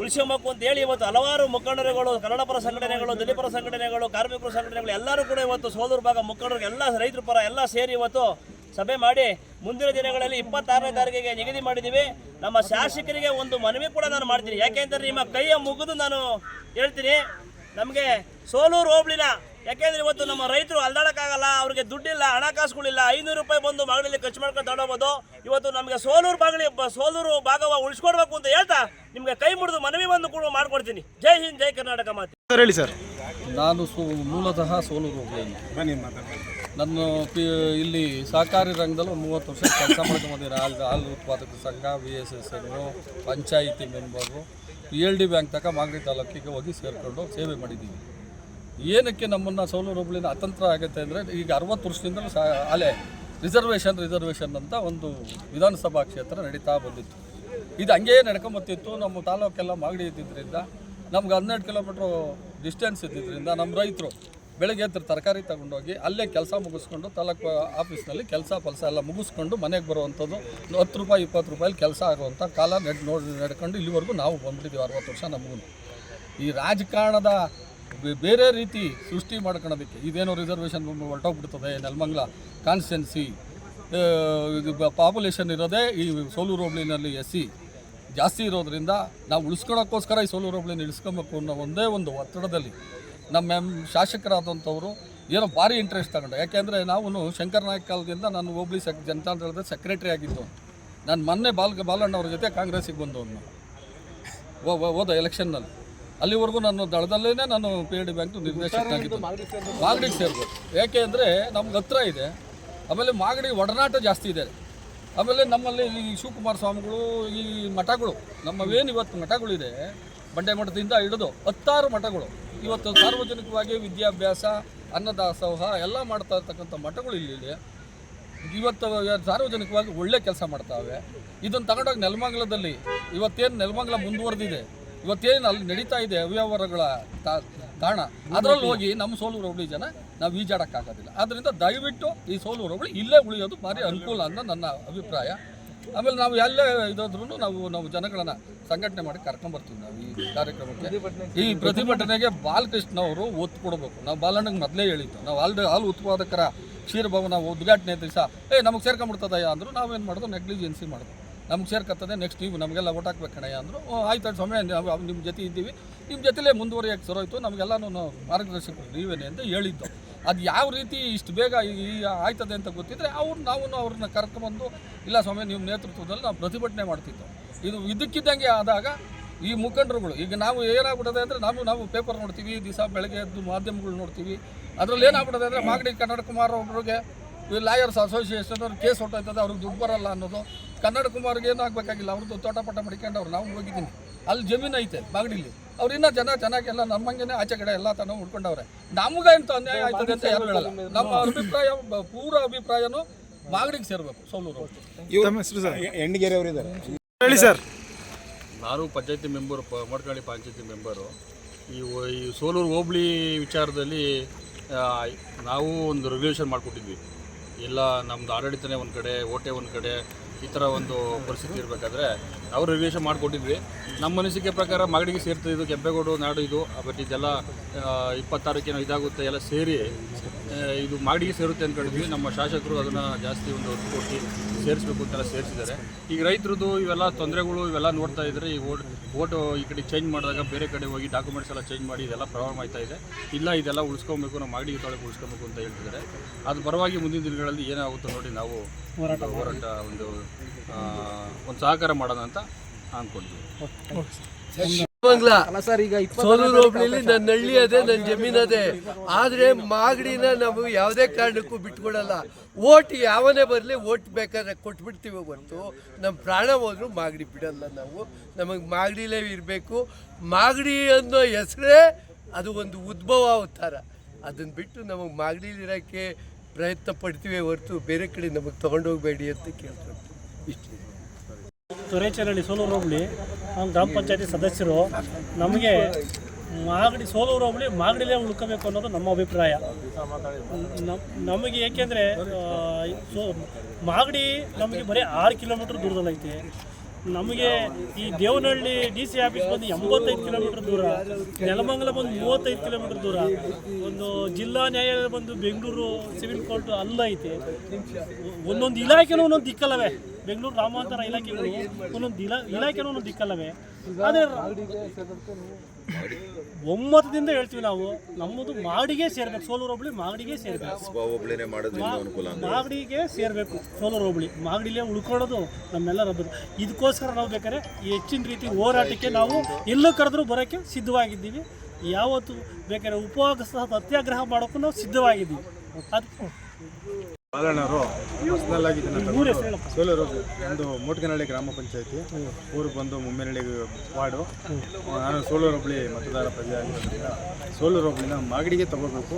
ಉಳಿಸ್ಕೊಬೇಕು ಅಂತ ಹೇಳಿ ಇವತ್ತು ಹಲವಾರು ಮುಖಂಡರುಗಳು, ಕನ್ನಡ ಪರ ಸಂಘಟನೆಗಳು, ದಲಿತ ಸಂಘಟನೆಗಳು, ಕಾರ್ಮಿಕರ ಸಂಘಟನೆಗಳು ಎಲ್ಲರೂ ಕೂಡ ಇವತ್ತು ಸೋದರ ಭಾಗ ಮುಖಂಡರು, ಎಲ್ಲ ರೈತರ ಪರ ಎಲ್ಲ ಸೇರಿ ಇವತ್ತು ಸಭೆ ಮಾಡಿ ಮುಂದಿನ ದಿನಗಳಲ್ಲಿ ಇಪ್ಪತ್ತಾರನೇ ತಾರೀಕಿಗೆ ನಿಗದಿ ಮಾಡಿದ್ದೀವಿ. ನಮ್ಮ ಶಾಸಕರಿಗೆ ಒಂದು ಮನವಿ ಕೂಡ ನಾನು ಮಾಡ್ತೀನಿ. ಯಾಕೆಂದರೆ ನಿಮ್ಮ ಕೈಯ ಮುಗಿದು ನಾನು ಹೇಳ್ತೀನಿ. ನಮಗೆ ಸೋಲೂರು ಹೋಬಳಿನ. ಯಾಕೆಂದ್ರೆ ಇವತ್ತು ನಮ್ಮ ರೈತರು ಅಲ್ದಾಡಕ್ಕಾಗಲ್ಲ ಅವ್ರಿಗೆ ದುಡ್ಡಿಲ್ಲ ಹಣಕಾಸುಗಳಿಲ್ಲ ಐನೂರು ರೂಪಾಯಿ ಬಂದು ಮಗಳಲ್ಲಿ ಖರ್ಚು ಮಾಡ್ಕೊಂಡು ತಗೊಂಡೋಗ್ಬೋದು. ಇವತ್ತು ನಮಗೆ ಸೋಲೂರು ಬಾಗಲಿ ಸೋಲೂರು ಭಾಗವ ಉಳಿಸ್ಕೊಡ್ಬೇಕು ಅಂತ ಹೇಳ್ತಾ ನಿಮಗೆ ಕೈ ಮುಡಿದು ಮನವಿ ಬಂದು ಕೂಡ ಮಾಡ್ಕೊಡ್ತೀನಿ. ಜೈ ಹಿಂದ್ ಜೈ ಕರ್ನಾಟಕ ಮಾತು. ಸರ್ ಹೇಳಿ ಸರ್. ನಾನು ಸು ಮೂಲತಃ ಸೋಲೂರು ಹೋಗ್ಲಿ ನನ್ನ ಪಿ ಇಲ್ಲಿ ಸಹಕಾರಿ ರಂಗದಲ್ಲಿ ಒಂದು ಮೂವತ್ತು ವರ್ಷ ಕೆಲಸ ಮಾಡ್ಕೊಂಡಿದ್ದೀನಿ ಹಾಲು ಹಾಲು ಉತ್ಪಾದಕ ಸಂಘ V S S N panchayat member. P L D bank ತನಕ ಮಾಗಡಿ ತಾಲೂಕಿಗೆ ಹೋಗಿ ಸೇರಿಕೊಂಡು ಸೇವೆ ಮಾಡಿದ್ದೀವಿ. ಏನಕ್ಕೆ ನಮ್ಮನ್ನು ಸೌಲೂರು ಹುಬ್ಳಿನ ಅತಂತ್ರ ಆಗುತ್ತೆ ಅಂದರೆ ಈಗ ಅರವತ್ತು ವರ್ಷದಿಂದಲೂ ಸಹ ಅಲೆ ರಿಸರ್ವೇಷನ್ ರಿಸರ್ವೇಷನ್ ಅಂತ ಒಂದು ವಿಧಾನಸಭಾ ಕ್ಷೇತ್ರ ನಡೀತಾ ಬಂದಿತ್ತು. ಇದು ಹಂಗೇ ನಡ್ಕೊಂಬತ್ತಿತ್ತು. ನಮ್ಮ ತಾಲೂಕೆಲ್ಲ ಮಾಗಡಿ ಇದ್ದಿದ್ದರಿಂದ ನಮ್ಗೆ ಹನ್ನೆರಡು ಕಿಲೋಮೀಟ್ರು ಡಿಸ್ಟೆನ್ಸ್ ಇದ್ದಿದ್ದರಿಂದ ನಮ್ಮ ರೈತರು ಬೆಳಗ್ಗೆ ಎದ್ದು ತರಕಾರಿ ತಗೊಂಡೋಗಿ ಅಲ್ಲೇ ಕೆಲಸ ಮುಗಿಸ್ಕೊಂಡು ತಾಲೂಕು ಆಫೀಸ್ನಲ್ಲಿ ಕೆಲಸ ಫಲಸ ಎಲ್ಲ ಮುಗಿಸ್ಕೊಂಡು ಮನೆಗೆ ಬರುವಂಥದ್ದು ಹತ್ತು ರೂಪಾಯಿ, ಇಪ್ಪತ್ತು ರೂಪಾಯಲ್ಲಿ ಕೆಲಸ ಆಗುವಂಥ ಕಾಲ ನೆಡ್ ನೋಡಿ ನಡ್ಕೊಂಡು ಇಲ್ಲಿವರೆಗೂ ನಾವು ಬಂದ್ಬಿಟ್ಟಿದ್ದೀವಿ ಅರವತ್ತು ವರ್ಷ ನಮಗೂ. ಈ ರಾಜಕಾರಣದ ಬೇರೆ ರೀತಿ ಸೃಷ್ಟಿ ಮಾಡ್ಕೊಳೋದಕ್ಕೆ ಇದೇನೋ ರಿಸರ್ವೇಷನ್ ಹೊರಟೋಗ್ಬಿಡ್ತದೆ, ನೆಲಮಂಗ್ಲ ಕಾನ್ಸ್ಟೆನ್ಸಿ ಇದು ಪಾಪ್ಯುಲೇಷನ್ ಇರೋದೇ ಈ ಸೋಲೂರು ಹೋಬ್ಳಿನಲ್ಲಿ ಎಸ್ ಸಿ ಜಾಸ್ತಿ ಇರೋದ್ರಿಂದ ನಾವು ಉಳಿಸ್ಕೊಳ್ಳೋಕ್ಕೋಸ್ಕರ ಈ ಸೋಲೂರು ಹೋಬ್ಳಿನ ಇಳಿಸ್ಕೊಬೇಕು ಅನ್ನೋ ಒಂದೇ ಒಂದು ಒತ್ತಡದಲ್ಲಿ ನಮ್ಮ ಎಂ ಶಾಸಕರಾದಂಥವರು ಏನೋ ಭಾರಿ ಇಂಟ್ರೆಸ್ಟ್ ತಗೊಂಡು. ಯಾಕೆಂದರೆ ನಾವು ಶಂಕರ್ ನಾಯಕ್ ಕಾಲದಿಂದ ನಾನು ಹೋಬಳಿ ಸೆಕ್ ಜನತಾದಳದ ಸೆಕ್ರೆಟರಿ ಆಗಿದ್ದು. ನಾನು ಮೊನ್ನೆ ಬಾಲ್ ಬಾಲಣ್ಣವ್ರ ಜೊತೆ ಕಾಂಗ್ರೆಸ್ಸಿಗೆ ಬಂದವನು. ಓ- ಹೋದ ಎಲೆಕ್ಷನ್ನಲ್ಲಿ ಅಲ್ಲಿವರೆಗೂ ನಾನು ದಳದಲ್ಲೇ ನಾನು ಪಿ ಎ ಡಿ ಬ್ಯಾಂಕ್ ನಿರ್ದೇಶಕನಾಗಿದ್ದು. ಮಾಗಡಿಗೆ ಸೇರ್ಬೋದು. ಯಾಕೆ ಅಂದರೆ ನಮ್ಗೆ ಹತ್ರ ಇದೆ. ಆಮೇಲೆ ಮಾಗಡಿ ಒಡನಾಟ ಜಾಸ್ತಿ ಇದೆ. ಆಮೇಲೆ ನಮ್ಮಲ್ಲಿ ಈ ಶಿವಕುಮಾರ ಸ್ವಾಮಿಗಳು ಈ ಮಠಗಳು ನಮ್ಮವೇನು ಇವತ್ತು ಮಠಗಳಿದೆ ಬಂಡೆ ಮಠದಿಂದ ಹಿಡಿದು ಹತ್ತಾರು ಮಠಗಳು. ಇವತ್ತು ಸಾರ್ವಜನಿಕವಾಗಿ ವಿದ್ಯಾಭ್ಯಾಸ ಅನ್ನದಾಸೋಹ ಎಲ್ಲ ಮಾಡ್ತಾ ಇರ್ತಕ್ಕಂಥ ಮಠಗಳು ಇಲ್ಲಿ. ಇವತ್ತು ಸಾರ್ವಜನಿಕವಾಗಿ ಒಳ್ಳೆ ಕೆಲಸ ಮಾಡ್ತಾವೆ. ಇದನ್ನು ತಗೊಂಡೋಗಿ ನೆಲಮಂಗಲದಲ್ಲಿ ಇವತ್ತೇನು ನೆಲಮಂಗಲ ಮುಂದುವರೆದಿದೆ, ಇವತ್ತೇನು ಅಲ್ಲಿ ನಡೀತಾ ಇದೆ ಅವ್ಯವಹಾರಗಳ ತಾಣ, ಅದರಲ್ಲಿ ಹೋಗಿ ನಮ್ಮ ಸೋಲೂರು ಜನ ನಾವು ಈಜಾಡೋಕ್ಕಾಗೋದಿಲ್ಲ. ಆದ್ದರಿಂದ ದಯವಿಟ್ಟು ಈ ಸೋಲೂರು ಇಲ್ಲೇ ಉಳಿಯೋದು ಭಾರಿ ಅನುಕೂಲ ಅನ್ನೋ ನನ್ನ ಅಭಿಪ್ರಾಯ. ಆಮೇಲೆ ನಾವು ಎಲ್ಲೇ ಇದಾದ್ರೂ ನಾವು ನಾವು ಜನಗಳನ್ನ ಸಂಘಟನೆ ಮಾಡಿ ಕರ್ಕೊಂಬರ್ತೀವಿ ನಾವು ಈ ಕಾರ್ಯಕ್ರಮಕ್ಕೆ. ಈ ಪ್ರತಿಭಟನೆಗೆ ಬಾಲಕೃಷ್ಣ ಅವರು ಒತ್ತು ಕೊಡಬೇಕು. ನಾವು ಬಾಲಣ್ಣಗೆ ಮೊದಲೇ ಹೇಳಿದ್ದು. ನಾವು ಹಾಲು ಹಾಲು ಉತ್ಪಾದಕರ ಕ್ಷೀರಭವನ ಉದ್ಘಾಟನೆ ದಿವಸ, ಏ, ನಮಗೆ ಸೇರ್ಕೊಂಬಿಡ್ತದಯ್ಯ ಅಂದರು. ನಾವೇನು ಮಾಡೋದು? ನೆಗ್ಲಿಜೆನ್ಸಿ ಮಾಡೋದು. ನಮ್ಗೆ ಸೇರ್ಕತ್ತದೆ ನೆಕ್ಸ್ಟ್ ನೀವು ನಮಗೆಲ್ಲ ಓಟ್ ಹಾಕ್ಬೇಕು ಕಣಯ್ಯ ಅಂದರು ಆಯ್ತು ಸ್ವಾಮಿ, ನಾವು ನಿಮ್ಮ ಜೊತೆ ಇದ್ದೀವಿ. ನಿಮ್ಮ ಜೊತೆಲೇ ಮುಂದುವರಿಯೋಕ್ಕೆ ಸರೋಯ್ತು ನಮಗೆಲ್ಲನೂ ಮಾರ್ಗದರ್ಶಕರು ನೀವೇನೆ ಅಂತ ಹೇಳಿದ್ದು. ಅದು ಯಾವ ರೀತಿ ಇಷ್ಟು ಬೇಗ ಈ ಆಯ್ತದೆ ಅಂತ ಗೊತ್ತಿದ್ರೆ ಅವ್ರು ನಾವು ಅವ್ರನ್ನ ಕರ್ಕೊಂಬಂದು, ಇಲ್ಲ ಸ್ವಾಮಿ ನಿಮ್ಮ ನೇತೃತ್ವದಲ್ಲಿ ನಾವು ಪ್ರತಿಭಟನೆ ಮಾಡ್ತಿದ್ದೋ. ಇದು ಇದಕ್ಕಿದ್ದಂಗೆ ಆದಾಗ ಈ ಮುಖಂಡರುಗಳು, ಈಗ ನಾವು ಏನಾಗ್ಬಿಡೋದೆ ಅಂದರೆ ನಾವು ನಾವು ಪೇಪರ್ ನೋಡ್ತೀವಿ, ದಿವಸ ಬೆಳಗ್ಗೆ ಎದ್ದು ಮಾಧ್ಯಮಗಳು ನೋಡ್ತೀವಿ. ಅದರಲ್ಲಿ ಏನಾಗ್ಬಿಡೋದೆ ಅಂದರೆ ಮಾಗಡಿ ಕನ್ನಡ ಕುಮಾರ್ ಒಬ್ಬರಿಗೆ ಲಾಯರ್ಸ್ ಅಸೋಸಿಯೇಷನ್ ಅವ್ರು ಕೇಸ್ ಹೊಟ್ಟೋಯ್ತದೆ ಅವ್ರಿಗೆ ದುಡ್ಡು ಬರಲ್ಲ ಅನ್ನೋದು. ಕನ್ನಡ ಕುಮಾರ್ಗೆ ಏನಾಗಬೇಕಾಗಿಲ್ಲ, ಅವ್ರದ್ದು ತೋಟ ಮಾಡ್ಕೊಂಡು ಮಡಿಕೊಂಡವ್ರು ನಾವು ಹೋಗಿದ್ದೀನಿ. ಅಲ್ಲಿ ಜಮೀನು ಐತೆ ಬಾಗಡಿಲಿ. ಅವ್ರು ಇನ್ನೂ ಜನ ಚೆನ್ನಾಗೆಲ್ಲ ನಮ್ಮಂಗೆನೇ ಆಚೆ ಕಡೆ ಎಲ್ಲ ತನ ಉಳ್ಕೊಂಡವ್ರೆ ನಮಗಂತ ಅನ್ಯಾಯ ಆಯ್ತದೆ ಅಂತ ಯಾರು ಹೇಳಲ್ಲ. ನಮ್ಮ ಅಭಿಪ್ರಾಯ ಪೂರ ಅಭಿಪ್ರಾಯನೂ ಮಾಗಡಿಗೆ ಸೇರಬೇಕು ಸೋಲೂರು ತಮ್ಮ ಹೆಸರು ಸರ್? ಎಂಡಿಗೆರೆ ಅವರು ಇದ್ದಾರೆ. ಹೇಳಿ ಸರ್. ನಾನು ಪಂಚಾಯತಿ ಮೆಂಬರು ಪ ಮಡ್ಕಳ್ಳಿ ಪಂಚಾಯತಿ ಮೆಂಬರು. ಈ ಒ- ಈ ಸೋಲೂರು ಹೋಬಳಿ ವಿಚಾರದಲ್ಲಿ ನಾವು ಒಂದು ರೆಗ್ಯುಲೇಷನ್ ಮಾಡಿಕೊಟ್ಟಿದ್ವಿ. ಎಲ್ಲ ನಮ್ಮದು ಆಡಳಿತನೇ ಒಂದು ಕಡೆ ಓಟೆ ಒಂದು ಕಡೆ ಈ ಥರ ಒಂದು ಪರಿಸ್ಥಿತಿ ಇರಬೇಕಾದ್ರೆ ನಾವು ರಿವಿಷನ್ ಮಾಡಿಕೊಟ್ಟಿದ್ವಿ. ನಮ್ಮ ಅನಿಸಿಕೆ ಪ್ರಕಾರ ಮಗಡಿಗೆ ಸೇರ್ತದೆ ಇದು ಕೆಂಪೇಗೌಡ ನಾಡು ಇದು ಬಟ್ ಇದೆಲ್ಲ ಇಪ್ಪತ್ತಾರಕ್ಕೇನೋ ಇದಾಗುತ್ತೆ ಎಲ್ಲ ಸೇರಿ ಇದು ಮಾಗಡಿಗೆ ಸೇರುತ್ತೆ ಅಂದ್ಕೊಂಡಿದ್ವಿ ನಮ್ಮ ಶಾಸಕರು ಅದನ್ನು ಜಾಸ್ತಿ ಒಂದು ಒತ್ತು ಕೊಟ್ಟು ಸೇರಿಸ್ಬೇಕು ಅಂತೆಲ್ಲ ಸೇರಿಸಿದ್ದಾರೆ. ಈಗ ರೈತರದ್ದು ಇವೆಲ್ಲ ತೊಂದರೆಗಳು ಇವೆಲ್ಲ ನೋಡ್ತಾ ಇದ್ದರೆ ಈ ಓಟ್ ಓಟು ಈ ಕಡೆ ಚೇಂಜ್ ಮಾಡಿದಾಗ ಬೇರೆ ಕಡೆ ಹೋಗಿ ಡಾಕ್ಯುಮೆಂಟ್ಸ್ ಎಲ್ಲ ಚೇಂಜ್ ಮಾಡಿ ಇದೆಲ್ಲ ಪ್ರಾಬ್ಲಮ್ ಆಯ್ತಾ ಇದೆ. ಇಲ್ಲ ಇದೆಲ್ಲ ಉಳಿಸ್ಕೊಬೇಕು ನಾವು ಮಾಗಡಿ ತೊಳಗೆ ಉಳಿಸ್ಕೊಬೇಕು ಅಂತ ಹೇಳ್ತಿದ್ದಾರೆ. ಅದು ಪರವಾಗಿ ಮುಂದಿನ ದಿನಗಳಲ್ಲಿ ಏನಾಗುತ್ತೋ ನೋಡಿ ನಾವು ಒಂದು ಹೋರಾಟ ಒಂದು ಒಂದು ಸಹಕಾರ ಮಾಡೋಣ ಅಂತ ಹೋಬಳಿಲಿ ನನ್ನ ಹಳ್ಳಿ ಅದೇ ನನ್ನ ಜಮೀನ್ ಅದೇ ಆದ್ರೆ ಮಾಗಡಿನ ನಾವು ಯಾವುದೇ ಕಾರಣಕ್ಕೂ ಬಿಟ್ಕೊಡಲ್ಲ ಓಟ್ ಯಾವನೇ ಬರಲಿ ಓಟ್ ಬೇಕಾದ್ರೆ ಕೊಟ್ಬಿಡ್ತೀವಿ ಹೊರತು ನಮ್ಮ ಪ್ರಾಣ ಹೋದ್ರು ಮಾಗಡಿ ಬಿಡಲ್ಲ ನಾವು ನಮಗೆ ಮಾಗಡಿಲೇ ಇರಬೇಕು ಮಾಗಡಿ ಅನ್ನೋ ಹೆಸರೇ ಅದು ಒಂದು ಉದ್ಭವ ಅವತಾರ ಅದನ್ನು ಬಿಟ್ಟು ನಮಗೆ ಮಾಗಡಿಲಿರೋಕ್ಕೆ ಪ್ರಯತ್ನ ಪಡ್ತೀವಿ ಹೊರತು ಬೇರೆ ಕಡೆ ನಮಗೆ ತೊಗೊಂಡೋಗ್ಬೇಡಿ ಅಂತ ಕೇಳ್ತಾರೆ. ಇಷ್ಟು. ತುರೇಚನಹಳ್ಳಿ ಸೋಲೂರು ಹೋಬಳಿ, ನಮ್ಮ ಗ್ರಾಮ ಪಂಚಾಯತಿ ಸದಸ್ಯರು, ನಮಗೆ ಮಾಗಡಿ ಸೋಲೂರು ಹೋಬಳಿ ಮಾಗಡಿಲೇ ಉಳ್ಕೋಬೇಕು ಅನ್ನೋದು ನಮ್ಮ ಅಭಿಪ್ರಾಯ. ನಮ್- ನಮಗೆ ಏಕೆಂದರೆ ಸೋ, ಮಾಗಡಿ ನಮಗೆ ಬರೀ ಆರು ಕಿಲೋಮೀಟ್ರ್ ದೂರದಲ್ಲೈತಿ ನಮಗೆ ಈ ದೇವನಹಳ್ಳಿ ಡಿ ಸಿ ಆಫೀಸ್ ಬಂದು ಎಂಬತ್ತೈದು ಕಿಲೋಮೀಟ್ರ್ ದೂರ, ನೆಲಮಂಗಲ ಬಂದು ಮೂವತ್ತೈದು ಕಿಲೋಮೀಟ್ರ್ ದೂರ, ಒಂದು ಜಿಲ್ಲಾ ನ್ಯಾಯಾಲಯ ಬಂದು ಬೆಂಗಳೂರು ಸಿವಿಲ್ ಕೋರ್ಟ್ ಅಲ್ಲೈತೆ ಒಂದೊಂದು ಇಲಾಖೆನೂ ಒಂದೊಂದು ದಿಕ್ಕಲ್ಲವೇ. ಬೆಂಗಳೂರು ಗ್ರಾಮಾಂತರ ಇಲಾಖೆಗಳು ಒಂದೊಂದು ಇಲಾ ಇಲಾಖೆನೂ ಒಂದೊಂದು ದಿಕ್ಕಲ್ಲವೇ? ಆದರೆ ಒಮ್ಮತದಿಂದ ಹೇಳ್ತೀವಿ ನಾವು ನಮ್ಮದು ಮಾಡಿಗೆ ಸೇರ್ಬೇಕು ಸೋಲೂರು ಹೋಬಳಿ ಮಾಗಡಿಗೆ ಸೇರ್ಬೇಕು. ಮಾಗಡಿಗೆ ಸೇರ್ಬೇಕು ಸೋಲೂರು ಹೋಬಳಿ. ಮಾಗಡಿಲೇ ಉಳ್ಕೊಳ್ಳೋದು ನಮ್ಮೆಲ್ಲರ ಇದಕ್ಕೋಸ್ಕರ ನಾವು ಬೇಕಾದ್ರೆ ಹೆಚ್ಚಿನ ರೀತಿ ಹೋರಾಟಕ್ಕೆ ನಾವು ಎಲ್ಲೂ ಕರೆದ್ರೂ ಬರೋಕ್ಕೆ ಸಿದ್ಧವಾಗಿದ್ದೀವಿ. ಯಾವತ್ತು ಬೇಕಾದ್ರೆ ಉಪವಾಸ ಸತ್ಯಾಗ್ರಹ ಮಾಡೋಕ್ಕೂ ನಾವು ಸಿದ್ಧವಾಗಿದ್ದೀವಿ. ಅದು ಬಾಲಣ್ಣವರು ಪರ್ಸ್ನಲ್ ಆಗಿ ಇದನ್ನ ಸೋಲೂರು ಒಂದು ಮೋಟ್ಗನಹಳ್ಳಿ ಗ್ರಾಮ ಪಂಚಾಯತಿ. ಊರು ಬಂದು ಮುಮ್ಮೇನಹಳ್ಳಿ ವಾರ್ಡು. ನಾನು ಸೋಲೂರು ಹುಬ್ಳಿ ಮತದಾರ ಪ್ರಜೆ ಆಗಿರೋದ್ರಿಂದ ಸೋಲೂರು ಹುಬ್ಳಿನ ಮಾಗಡಿಗೆ ತಗೋಬೇಕು.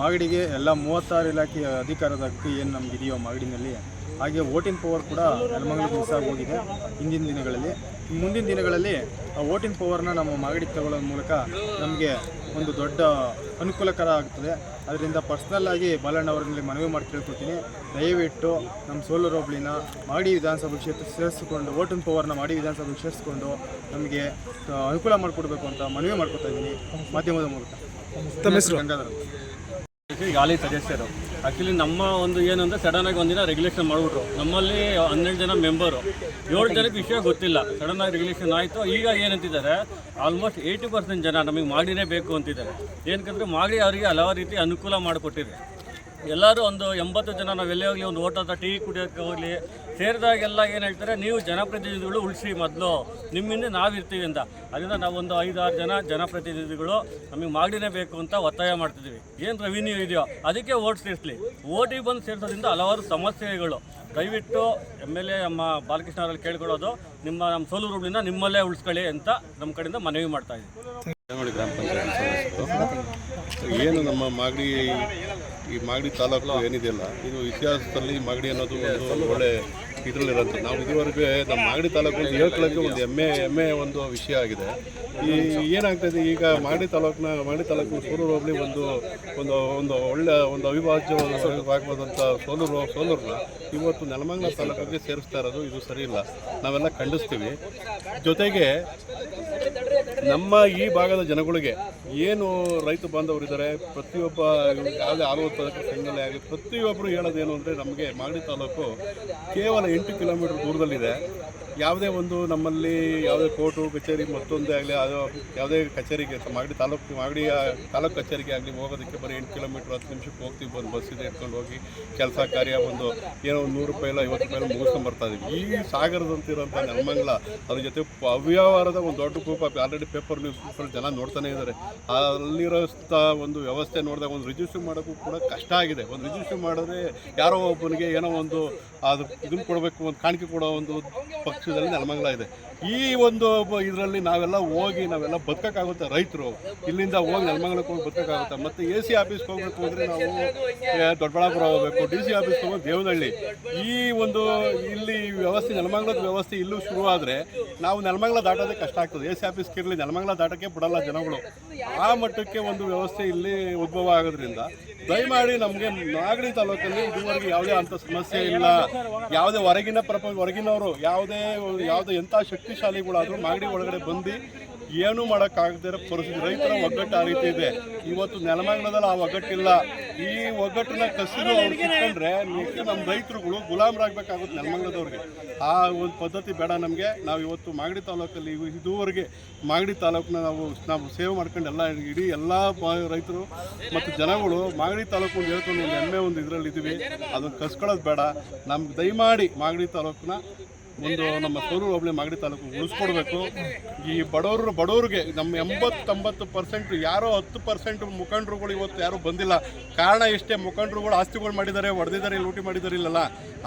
ಮಾಗಡಿಗೆ ಎಲ್ಲ ಮೂವತ್ತಾರು ಇಲಾಖೆ ಅಧಿಕಾರದ ಹಕ್ಕು ಏನು ನಮಗಿದೆಯೋ ಮಾಗಡಿನಲ್ಲಿ ಹಾಗೆ ವೋಟಿಂಗ್ ಪವರ್ ಕೂಡ ನೆಲಮಂಗಲಕ್ಕೆ ಮಿಸ್ ಆಗೋಗಿದೆ ಹೋಗಿದೆ ಹಿಂದಿನ ದಿನಗಳಲ್ಲಿ. ಮುಂದಿನ ದಿನಗಳಲ್ಲಿ ಆ ವೋಟಿಂಗ್ ಪವರ್ನ ನಮ್ಮ ಮಾಗಡಿಗೆ ತಗೊಳ್ಳೋದ್ರ ಮೂಲಕ ನಮಗೆ ಒಂದು ದೊಡ್ಡ ಅನುಕೂಲಕರ ಆಗ್ತದೆ. ಅದರಿಂದ ಪರ್ಸ್ನಲ್ ಆಗಿ ಬಾಲಣ್ಣ ಅವರಲ್ಲಿ ಮನವಿ ಮಾಡಿ ಕೇಳ್ಕೊಳ್ತೀನಿ. ದಯವಿಟ್ಟು ನಮ್ಮ ಸೋಲೂರು ಹೋಬಳಿನ ಮಾಡಿ ವಿಧಾನಸಭೆ ಕ್ಷೇತ್ರ ಸೇರಿಸಿಕೊಂಡು ವೋಟಿಂಗ್ ಪವರ್ನ ಮಾಡಿ ವಿಧಾನಸಭೆಗೆ ಸೇರಿಸಿಕೊಂಡು ನಮಗೆ ಅನುಕೂಲ ಮಾಡಿಕೊಡ್ಬೇಕು ಅಂತ ಮನವಿ ಮಾಡ್ಕೊತಾ ಇದ್ದೀನಿ. ಮಾಧ್ಯಮದ ಮೂಲಕ. ತಮ್ಮ ಹೆಸರು? ಗಂಗಾಧರ್. ಈಗ ಹಾಲಿ ಸದಸ್ಯರು. ಆ್ಯಕ್ಚುಲಿ ನಮ್ಮ ಒಂದು ಏನಂದ್ರೆ ಆಗಿ ಒಂದಿನ ರೆಗ್ಯುಲೇಷನ್ ಮಾಡಿಬಿಟ್ರು. ನಮ್ಮಲ್ಲಿ ಹನ್ನೆರಡು ಜನ ಮೆಂಬರು ಏಳು ಜನಕ್ಕೆ ವಿಷಯ ಗೊತ್ತಿಲ್ಲ. ಆಗಿ ರೆಗ್ಯುಲೇಷನ್ ಆಯಿತು. ಈಗ ಏನಂತಿದ್ದಾರೆ? ಆಲ್ಮೋಸ್ಟ್ ಏಯ್ಟಿ ಪರ್ಸೆಂಟ್ ಜನ ನಮಗೆ ಮಾಡಿನೇ ಬೇಕು ಅಂತಿದ್ದಾರೆ. ಏನಕ್ಕಂದ್ರೆ ಮಾಡಿ ಅವರಿಗೆ ಹಲವಾರು ರೀತಿ ಅನುಕೂಲ ಮಾಡಿಕೊಟ್ಟಿದೆ. ಎಲ್ಲರೂ ಒಂದು ಎಂಬತ್ತು ಜನ ನಾವು ಎಲ್ಲೇ ಹೋಗಲಿ, ಒಂದು ಓಟದ ಟೀ ಕುಡಿಯೋಕ್ಕೆ ಹೋಗಲಿ, ಸೇರಿದಾಗೆಲ್ಲ ಏನು ಹೇಳ್ತಾರೆ, ನೀವು ಜನಪ್ರತಿನಿಧಿಗಳು ಉಳಿಸಿ ಮೊದಲು. ನಿಮ್ಮಿಂದ ನಾವಿರ್ತೀವಿ ಅಂತ. ಅದರಿಂದ ನಾವು ಒಂದು ಐದು ಆರು ಜನ ಜನಪ್ರತಿನಿಧಿಗಳು ನಮಗೆ ಮಾಡಿನೇ ಬೇಕು ಅಂತ ಒತ್ತಾಯ ಮಾಡ್ತಿದ್ದೀವಿ ಏನು ರೆವಿನ್ಯೂ ಇದೆಯೋ ಅದಕ್ಕೆ ಓಟ್ ಸೇರಿಸಲಿ. ಓಟಿಗೆ ಬಂದು ಸೇರಿಸೋದ್ರಿಂದ ಹಲವಾರು ಸಮಸ್ಯೆಗಳು. ದಯವಿಟ್ಟು ಎಂ ಎಲ್ ಎ ನಮ್ಮ ಬಾಲಕೃಷ್ಣ ಅವರಲ್ಲಿ ಕೇಳ್ಕೊಳ್ಳೋದು, ನಿಮ್ಮ ನಮ್ಮ ಸೋಲೂರುಗಳಿಂದ ನಿಮ್ಮಲ್ಲೇ ಉಳಿಸ್ಕೊಳ್ಳಿ ಅಂತ ನಮ್ಮ ಕಡೆಯಿಂದ ಮನವಿ ಮಾಡ್ತಾ ಇದ್ದೀವಿ. ಏನು ನಮ್ಮ ಮಾಗಡಿ ಈ ಮಾಗಡಿ ತಾಲೂಕು ಏನಿದೆಯಲ್ಲ ಇದು ಇತಿಹಾಸದಲ್ಲಿ ಮಾಗಡಿ ಅನ್ನೋದು ಒಂದು ಒಳ್ಳೆ ಇದರಲ್ಲಿರೋಂಥ ನಾವು ಇದುವರೆಗೆ ನಮ್ಮ ಮಾಗಡಿ ತಾಲೂಕು ಅಂತ ಹೇಳ್ಕೊಳ್ಳೋಕ್ಕೆ ಒಂದು ಹೆಮ್ಮೆ ಹೆಮ್ಮೆ ಒಂದು ವಿಷಯ ಆಗಿದೆ. ಈ ಏನಾಗ್ತದೆ ಈಗ ಮಾಗಡಿ ತಾಲೂಕಿನ ಮಾಗಡಿ ತಾಲೂಕು ಸೋಲೂರು ಹೋಬಳಿ ಒಂದು ಒಂದು ಒಂದು ಒಳ್ಳೆ ಒಂದು ಅವಿಭಾಜ್ಯವಾಗುವಂಥ ಸೋಲೂರು ಸೋಲೂರನ್ನ ಇವತ್ತು ನೆಲಮಂಗಲ ತಾಲೂಕಿಗೆ ಸೇರಿಸ್ತಾ ಇರೋದು ಇದು ಸರಿ ಇಲ್ಲ. ನಾವೆಲ್ಲ ಖಂಡಿಸ್ತೀವಿ. ಜೊತೆಗೆ ನಮ್ಮ ಈ ಭಾಗದ ಜನಗಳಿಗೆ ಏನು ರೈತ ಬಾಂಧವರಿದ್ದಾರೆ, ಪ್ರತಿಯೊಬ್ಬ ಯಾವುದೇ ಹಾಲು ಉತ್ಪಾದಕ ಸಂಘಗಳೇ ಆಗಲಿ, ಪ್ರತಿಯೊಬ್ಬರು ಹೇಳೋದೇನು ಅಂದರೆ ನಮಗೆ ಮಾಗಡಿ ತಾಲೂಕು ಕೇವಲ ಎಂಟು ಕಿಲೋಮೀಟರ್ ದೂರದಲ್ಲಿದೆ. ಯಾವುದೇ ಒಂದು ನಮ್ಮಲ್ಲಿ ಯಾವುದೇ ಕೋರ್ಟು, ಕಚೇರಿ ಮತ್ತೊಂದೇ ಆಗಲಿ, ಅದು ಯಾವುದೇ ಕಚೇರಿಗೆ ಮಾಗಡಿ ತಾಲೂಕು ಮಾಗಡಿಯ ತಾಲೂಕು ಕಚೇರಿಗೆ ಆಗಲಿ ಹೋಗೋದಕ್ಕೆ ಬರೀ ಎಂಟು ಕಿಲೋಮೀಟ್ರ್, ಹತ್ತು ನಿಮಿಷಕ್ಕೆ ಹೋಗ್ತೀವಿ, ಬಂದು ಬಸ್ಸಿದೆ ಇಟ್ಕೊಂಡು ಹೋಗಿ ಕೆಲಸ ಕಾರ್ಯ ಒಂದು ಏನೋ ಒಂದು ನೂರು ರೂಪಾಯಿ ಇಲ್ಲ, ಐವತ್ತು ರೂಪಾಯಿ ಮುಗಿಸ್ಕೊಂಡು ಬರ್ತಾ ಇದ್ದೀವಿ ಈ ಸಾಗರದಂತಿರೋಂಥ ನೆಲಮಂಗಲ ಅದ್ರ ಜೊತೆ ಅವ್ಯವಹಾರದ ಒಂದು ದೊಡ್ಡ ಕೂಪ, ಆಲ್ರೆಡಿ ಪೇಪರ್ ನ್ಯೂಸ್ ಜನ ನೋಡ್ತಾನೆ ಇದ್ದಾರೆ. ಅಲ್ಲಿರೋಂಥ ಒಂದು ವ್ಯವಸ್ಥೆ ನೋಡಿದಾಗ ಒಂದು ರಿಜಿಸ್ಟರ್ ಮಾಡೋಕ್ಕೂ ಕೂಡ ಕಷ್ಟ ಆಗಿದೆ. ಒಂದು ರಿಜಿಸ್ಟರ್ ಮಾಡಿದ್ರೆ ಯಾರೋ ಒಬ್ಬನಿಗೆ ಏನೋ ಒಂದು ಅದು ಇದನ್ನು ಕೊಡಬೇಕು, ಒಂದು ಕಾಣಿಕೆ ಕೊಡೋ ಒಂದು ಪಕ್ಷದಲ್ಲಿ ನೆಲಮಂಗಲ ಇದೆ. ಈ ಒಂದು ಇದರಲ್ಲಿ ನಾವೆಲ್ಲ ಹೋಗಿ ನಾವೆಲ್ಲ ಬದುಕೋಕ್ಕಾಗುತ್ತೆ ರೈತರು. ಇಲ್ಲಿಂದ ಹೋಗಿ ನೆಲಮಂಗಲಕ್ಕೆ ಹೋಗಿ ಬದುಕೋಕ್ಕಾಗುತ್ತೆ. ಮತ್ತು ಎ ಸಿ ಆಫೀಸ್ಗೆ ಹೋಗ್ಬೇಕು ಅಂದರೆ ನಾವು ದೊಡ್ಡಬಳ್ಳಾಪುರ ಹೋಗಬೇಕು, ಡಿ ಸಿ ಆಫೀಸ್ಗೆ ಹೋಗಿ ದೇವನಹಳ್ಳಿ. ಈ ಒಂದು ಇಲ್ಲಿ ವ್ಯವಸ್ಥೆ, ನೆಲಮಂಗಲದ ವ್ಯವಸ್ಥೆ ಇಲ್ಲೂ ಶುರುವಾದರೆ ನಾವು ನೆಲಮಂಗಲ ದಾಟೋದೇ ಕಷ್ಟ ಆಗ್ತದೆ. ಎ ಸಿ ಆಫೀಸ್ಗೆ ಇರಲಿ, ನೆಲಮಂಗಲ ದಾಟಕ್ಕೆ ಬಿಡಲ್ಲ ಜನಗಳು. ಆ ಮಟ್ಟಕ್ಕೆ ಒಂದು ವ್ಯವಸ್ಥೆ ಇಲ್ಲಿ ಉದ್ಭವ ಆಗೋದ್ರಿಂದ ದಯಮಾಡಿ ನಮಗೆ ನಾಗಡಿ ತಾಲೂಕಲ್ಲಿ ಇದುವರೆಗೆ ಯಾವುದೇ ಅಂಥ ಸಮಸ್ಯೆ ಇಲ್ಲ. ಯಾವುದೇ ಹೊರಗಿನ ಪ್ರಪಂಚ ಹೊರಗಿನವರು ಯಾವುದೇ ಯಾವುದೇ ಎಂಥ ಶಕ್ತಿಶಾಲಿಗಳಾದರೂ ಮಾಗಡಿ ಒಳಗಡೆ ಬಂದು ಏನೂ ಮಾಡೋಕ್ಕಾಗದೇ ಇರೋ ಪರಿಸ್ಥಿತಿ, ರೈತರ ಒಗ್ಗಟ್ಟು ಆ ರೀತಿ ಇದೆ. ಇವತ್ತು ನೆಲಮಂಗಲದಲ್ಲಿ ಆ ಒಗ್ಗಟ್ಟಿಲ್ಲ. ಈ ಒಗ್ಗಟ್ಟನ್ನ ಕಸಿರು ಅವ್ರು ಕಿತ್ಕೊಂಡ್ರೆ ನಮ್ಮ ರೈತರುಗಳು ಗುಲಾಮರಾಗಬೇಕಾಗುತ್ತೆ ನೆಲಮಂಗಲದವ್ರಿಗೆ. ಆ ಒಂದು ಪದ್ಧತಿ ಬೇಡ ನಮಗೆ. ನಾವು ಇವತ್ತು ಮಾಗಡಿ ತಾಲೂಕಲ್ಲಿ ಇದುವರೆಗೆ ಮಾಗಡಿ ತಾಲೂಕನ್ನ ನಾವು ನಾವು ಸೇವೆ ಮಾಡ್ಕೊಂಡು ಎಲ್ಲ ಇಡೀ ಎಲ್ಲ ರೈತರು ಮತ್ತು ಜನಗಳು ಮಾಗಡಿ ತಾಲೂಕು ಒಂದು ಹೇಳ್ಕೊಂಡು ಒಂದು ಹೆಮ್ಮೆ ಒಂದು ಇದರಲ್ಲಿ ಇದ್ದೀವಿ. ಅದನ್ನು ಕಸ್ಕೊಳ್ಳೋದು ಬೇಡ. ನಮ್ಗೆ ದಯಮಾಡಿ ಮಾಗಡಿ ತಾಲೂಕನ್ನ ಒಂದು ನಮ್ಮ ಸೋಲೂರು ಹೋಬಳಿ ಮಾಗಡಿ ತಾಲೂಕು ಉಳಿಸ್ಕೊಡ್ಬೇಕು. ಈ ಬಡವರು ಬಡವ್ರಿಗೆ ನಮ್ಮ ಎಂಬತ್ತೊಂಬತ್ತು ಪರ್ಸೆಂಟ್ ಯಾರೋ ಹತ್ತು ಪರ್ಸೆಂಟ್ ಮುಖಂಡರುಗಳು ಇವತ್ತು ಯಾರೂ ಬಂದಿಲ್ಲ. ಕಾರಣ ಇಷ್ಟೇ ಮುಖಂಡರುಗಳು ಆಸ್ತಿಗಳು ಮಾಡಿದ್ದಾರೆ, ಹೊಡೆದಿದ್ದಾರೆ, ಲೂಟಿ ಮಾಡಿದ್ದಾರೆ ಇಲ್ಲಲ್ಲ.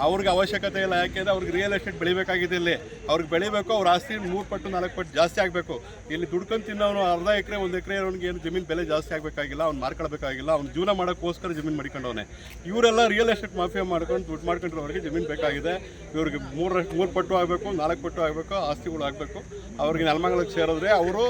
ಅವ್ರಿಗೆ ಅವಶ್ಯಕತೆ ಇಲ್ಲ. ಯಾಕೆಂದರೆ ಅವ್ರಿಗೆ ರಿಯಲ್ ಎಸ್ಟೇಟ್ ಬೆಳಿಬೇಕಾಗಿದೆ ಇಲ್ಲಿ. ಅವ್ರಿಗೆ ಬೆಳಿಬೇಕು, ಅವ್ರ ಆಸ್ತಿ ಮೂರು ಪಟ್ಟು, ನಾಲ್ಕು ಪಟ್ಟು ಜಾಸ್ತಿ ಆಗಬೇಕು. ಇಲ್ಲಿ ದುಡ್ಕೊಂಡು ತಿನ್ನೋನು ಅರ್ಧ ಎಕರೆ, ಒಂದು ಎಕರೆ ಅವ್ನಿಗೆ ಏನು ಜಮೀನು ಬೆಲೆ ಜಾಸ್ತಿ ಆಗಬೇಕಾಗಿಲ್ಲ. ಅವ್ನು ಮಾರ್ಕೊಳ್ಬೇಕಾಗಿಲ್ಲ. ಅವ್ನು ಜೀವನ ಮಾಡೋಕ್ಕೋಸ್ಕರ ಜಮೀನು ಮಡಿಕೊಂಡವನೆ. ಇವರೆಲ್ಲ ರಿಯಲ್ ಎಸ್ಟೇಟ್ ಮಾಫಿಯಾ ಮಾಡ್ಕೊಂಡು ದುಡ್ಡು ಮಾಡ್ಕೊಂಡಿರೋರಿಗೆ ಜಮೀನು ಬೇಕಾಗಿದೆ. ಇವ್ರಿಗೆ ಮೂರು ಮೂರು ಪಟ್ಟು ಆಗಬೇಕು, ನಾಲ್ಕು ಪಟ್ಟು ಆಗಬೇಕು, ಆಸ್ತಿಗಳು ಆಗಬೇಕು. ಅವ್ರಿಗೆ ನೆಲಮಂಗಲಕ್ಕೆ ಸೇರಿದ್ರೆ ಅವರು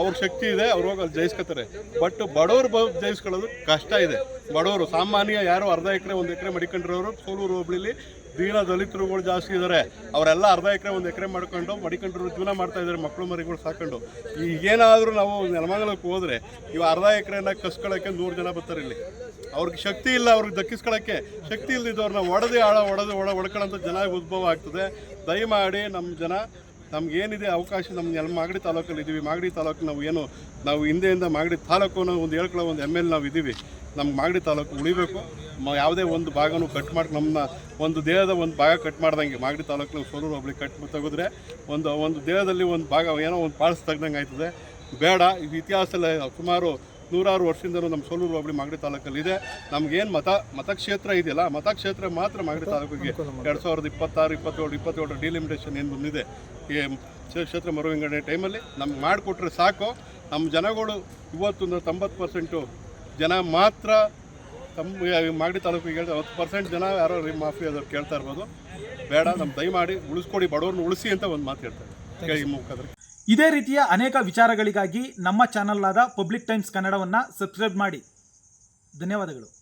ಅವ್ರ ಶಕ್ತಿ ಇದೆ, ಅವ್ರು ಹೋಗಿ ಅಲ್ಲಿ ಜಯಿಸ್ಕೊತಾರೆ. ಬಟ್ ಬಡವರು ಬ, ಜಯಿಸ್ಕೊಳ್ಳೋದು ಕಷ್ಟ ಇದೆ. ಬಡವರು, ಸಾಮಾನ್ಯ ಯಾರು ಅರ್ಧ ಎಕರೆ, ಒಂದು ಎಕರೆ ಮಡಿಕೊಂಡಿರೋರು, ಸೋಲೂರು ಹೋಬಳಿಲಿ ದೀನ ದಲಿತರುಗಳು ಜಾಸ್ತಿ ಇದ್ದಾರೆ ಅವರೆಲ್ಲ ಅರ್ಧ ಎಕರೆ, ಒಂದು ಎಕರೆ ಮಾಡ್ಕೊಂಡು ಮಡಿಕೊಂಡ್ರು ಜೀವನ ಮಾಡ್ತಾ ಇದ್ದಾರೆ ಮಕ್ಕಳು ಮರಿಗಳು ಸಾಕೊಂಡು. ಈಗೇನಾದರೂ ನಾವು ನೆಲಮಂಗಲಕ್ಕೆ ಹೋದರೆ ಇವು ಅರ್ಧ ಎಕರೆನ ಕಸ್ಕೊಳ್ಳೋಕ್ಕೆ ನೂರು ಜನ ಬರ್ತಾರೆ ಇಲ್ಲಿ. ಅವ್ರಿಗೆ ಶಕ್ತಿ ಇಲ್ಲ, ಅವ್ರಿಗೆ ದಕ್ಕಿಸ್ಕೊಳ್ಳೋಕ್ಕೆ ಶಕ್ತಿ ಇಲ್ಲದಿದ್ದವ್ರನ್ನ ಒಡೆದು ಆಳ, ಒಡೆದು ಒಡ ಒಡ್ಕೊಳ್ಳೋಂಥ ಜನ ಉದ್ಭವ ಆಗ್ತದೆ. ದಯಮಾಡಿ ನಮ್ಮ ಜನ ನಮಗೇನಿದೆ ಅವಕಾಶ ನಮ್ಮ ಮಾಗಡಿ ತಾಲೂಕಲ್ಲಿ ಇದ್ದೀವಿ ಮಾಗಡಿ ತಾಲೂಕು ನಾವು ಏನು, ನಾವು ಹಿಂದೆಯಿಂದ ಮಾಗಡಿ ತಾಲೂಕು ಒಂದು ಹೇಳ್ಕೊಳ್ಳೋ ಒಂದು ಎಂ ಎಲ್ ನಾವು ಇದ್ದೀವಿ ನಮ್ಮ ಮಾಗಡಿ ತಾಲೂಕು ಉಳಿಬೇಕು. ಯಾವುದೇ ಒಂದು ಭಾಗನೂ ಕಟ್ ಮಾಡಿ ನಮ್ಮನ್ನ ಒಂದು ದೇಹದ ಒಂದು ಭಾಗ ಕಟ್ ಮಾಡ್ದಂಗೆ ಮಾಗಡಿ ತಾಲೂಕಿನ ಸೋಲೂರು ಒಬ್ಳಿ ಕಟ್ ತೆಗೆದ್ರೆ ಒಂದು ಒಂದು ದೇಹದಲ್ಲಿ ಒಂದು ಭಾಗ ಏನೋ ಒಂದು ಪಾಳ್ಸ್ ತೆಗ್ದಂಗೆ ಆಯ್ತದೆ ಬೇಡ ಇತಿಹಾಸದಲ್ಲಿ ಸುಮಾರು ನೂರಾರು ವರ್ಷದಿಂದಲೂ ನಮ್ಮ ಸೋಲೂರು ಹೋಬಳಿ ಮಾಗಡಿ ತಾಲೂಕಲ್ಲಿ ಇದೆ ನಮಗೇನು ಮತ ಮತಕ್ಷೇತ್ರ ಇದೆಯಲ್ಲ ಮತಕ್ಷೇತ್ರ ಮಾತ್ರ ಮಾಗಡಿ ತಾಲೂಕಿಗೆ ಎರಡು ಸಾವಿರದ ಇಪ್ಪತ್ತಾರು ಇಪ್ಪತ್ತೇಳು ಇಪ್ಪತ್ತೇಳು ಡಿಲಿಮಿಟೇಷನ್ ಏನು ಬಂದಿದೆ. ಈ ಕ್ಷೇ- ಕ್ಷೇತ್ರ ಮರುವಿಂಗಡಣೆ ಟೈಮಲ್ಲಿ ನಮ್ಗೆ ಮಾಡಿಕೊಟ್ರೆ ಸಾಕು. ನಮ್ಮ ಜನಗಳು ಇವತ್ತು ತೊಂಬತ್ತು ಪರ್ಸೆಂಟು ಜನ ಮಾತ್ರ ತಮ್ಮ ಮಾಗಡಿ ತಾಲೂಕಿಗೆ ಹೇಳ್ತಾರೆ ಹತ್ತು ಪರ್ಸೆಂಟ್ ಜನ ಯಾರೋ ರೀ ಮಾಫಿ ಅದ್ರ ಕೇಳ್ತಾ ಇರ್ಬೋದು. ಬೇಡ ನಮ್ಮ ದಯಮಾಡಿ ಉಳಿಸ್ಕೊಡಿ ಬಡವ್ರನ್ನ ಉಳಿಸಿ ಅಂತ ಒಂದು ಮಾತು ಹೇಳ್ತಾರೆ. ಈ ಮುಖಾಂತರ ಇದೇ ರೀತಿಯ ಅನೇಕ ವಿಚಾರಗಳಿಗಾಗಿ ನಮ್ಮ ಚಾನಲ್ ಆದ ಪಬ್ಲಿಕ್ ಟೈಮ್ಸ್ ಕನ್ನಡವನ್ನು ಸಬ್ಸ್ಕ್ರೈಬ್ ಮಾಡಿ. ಧನ್ಯವಾದಗಳು.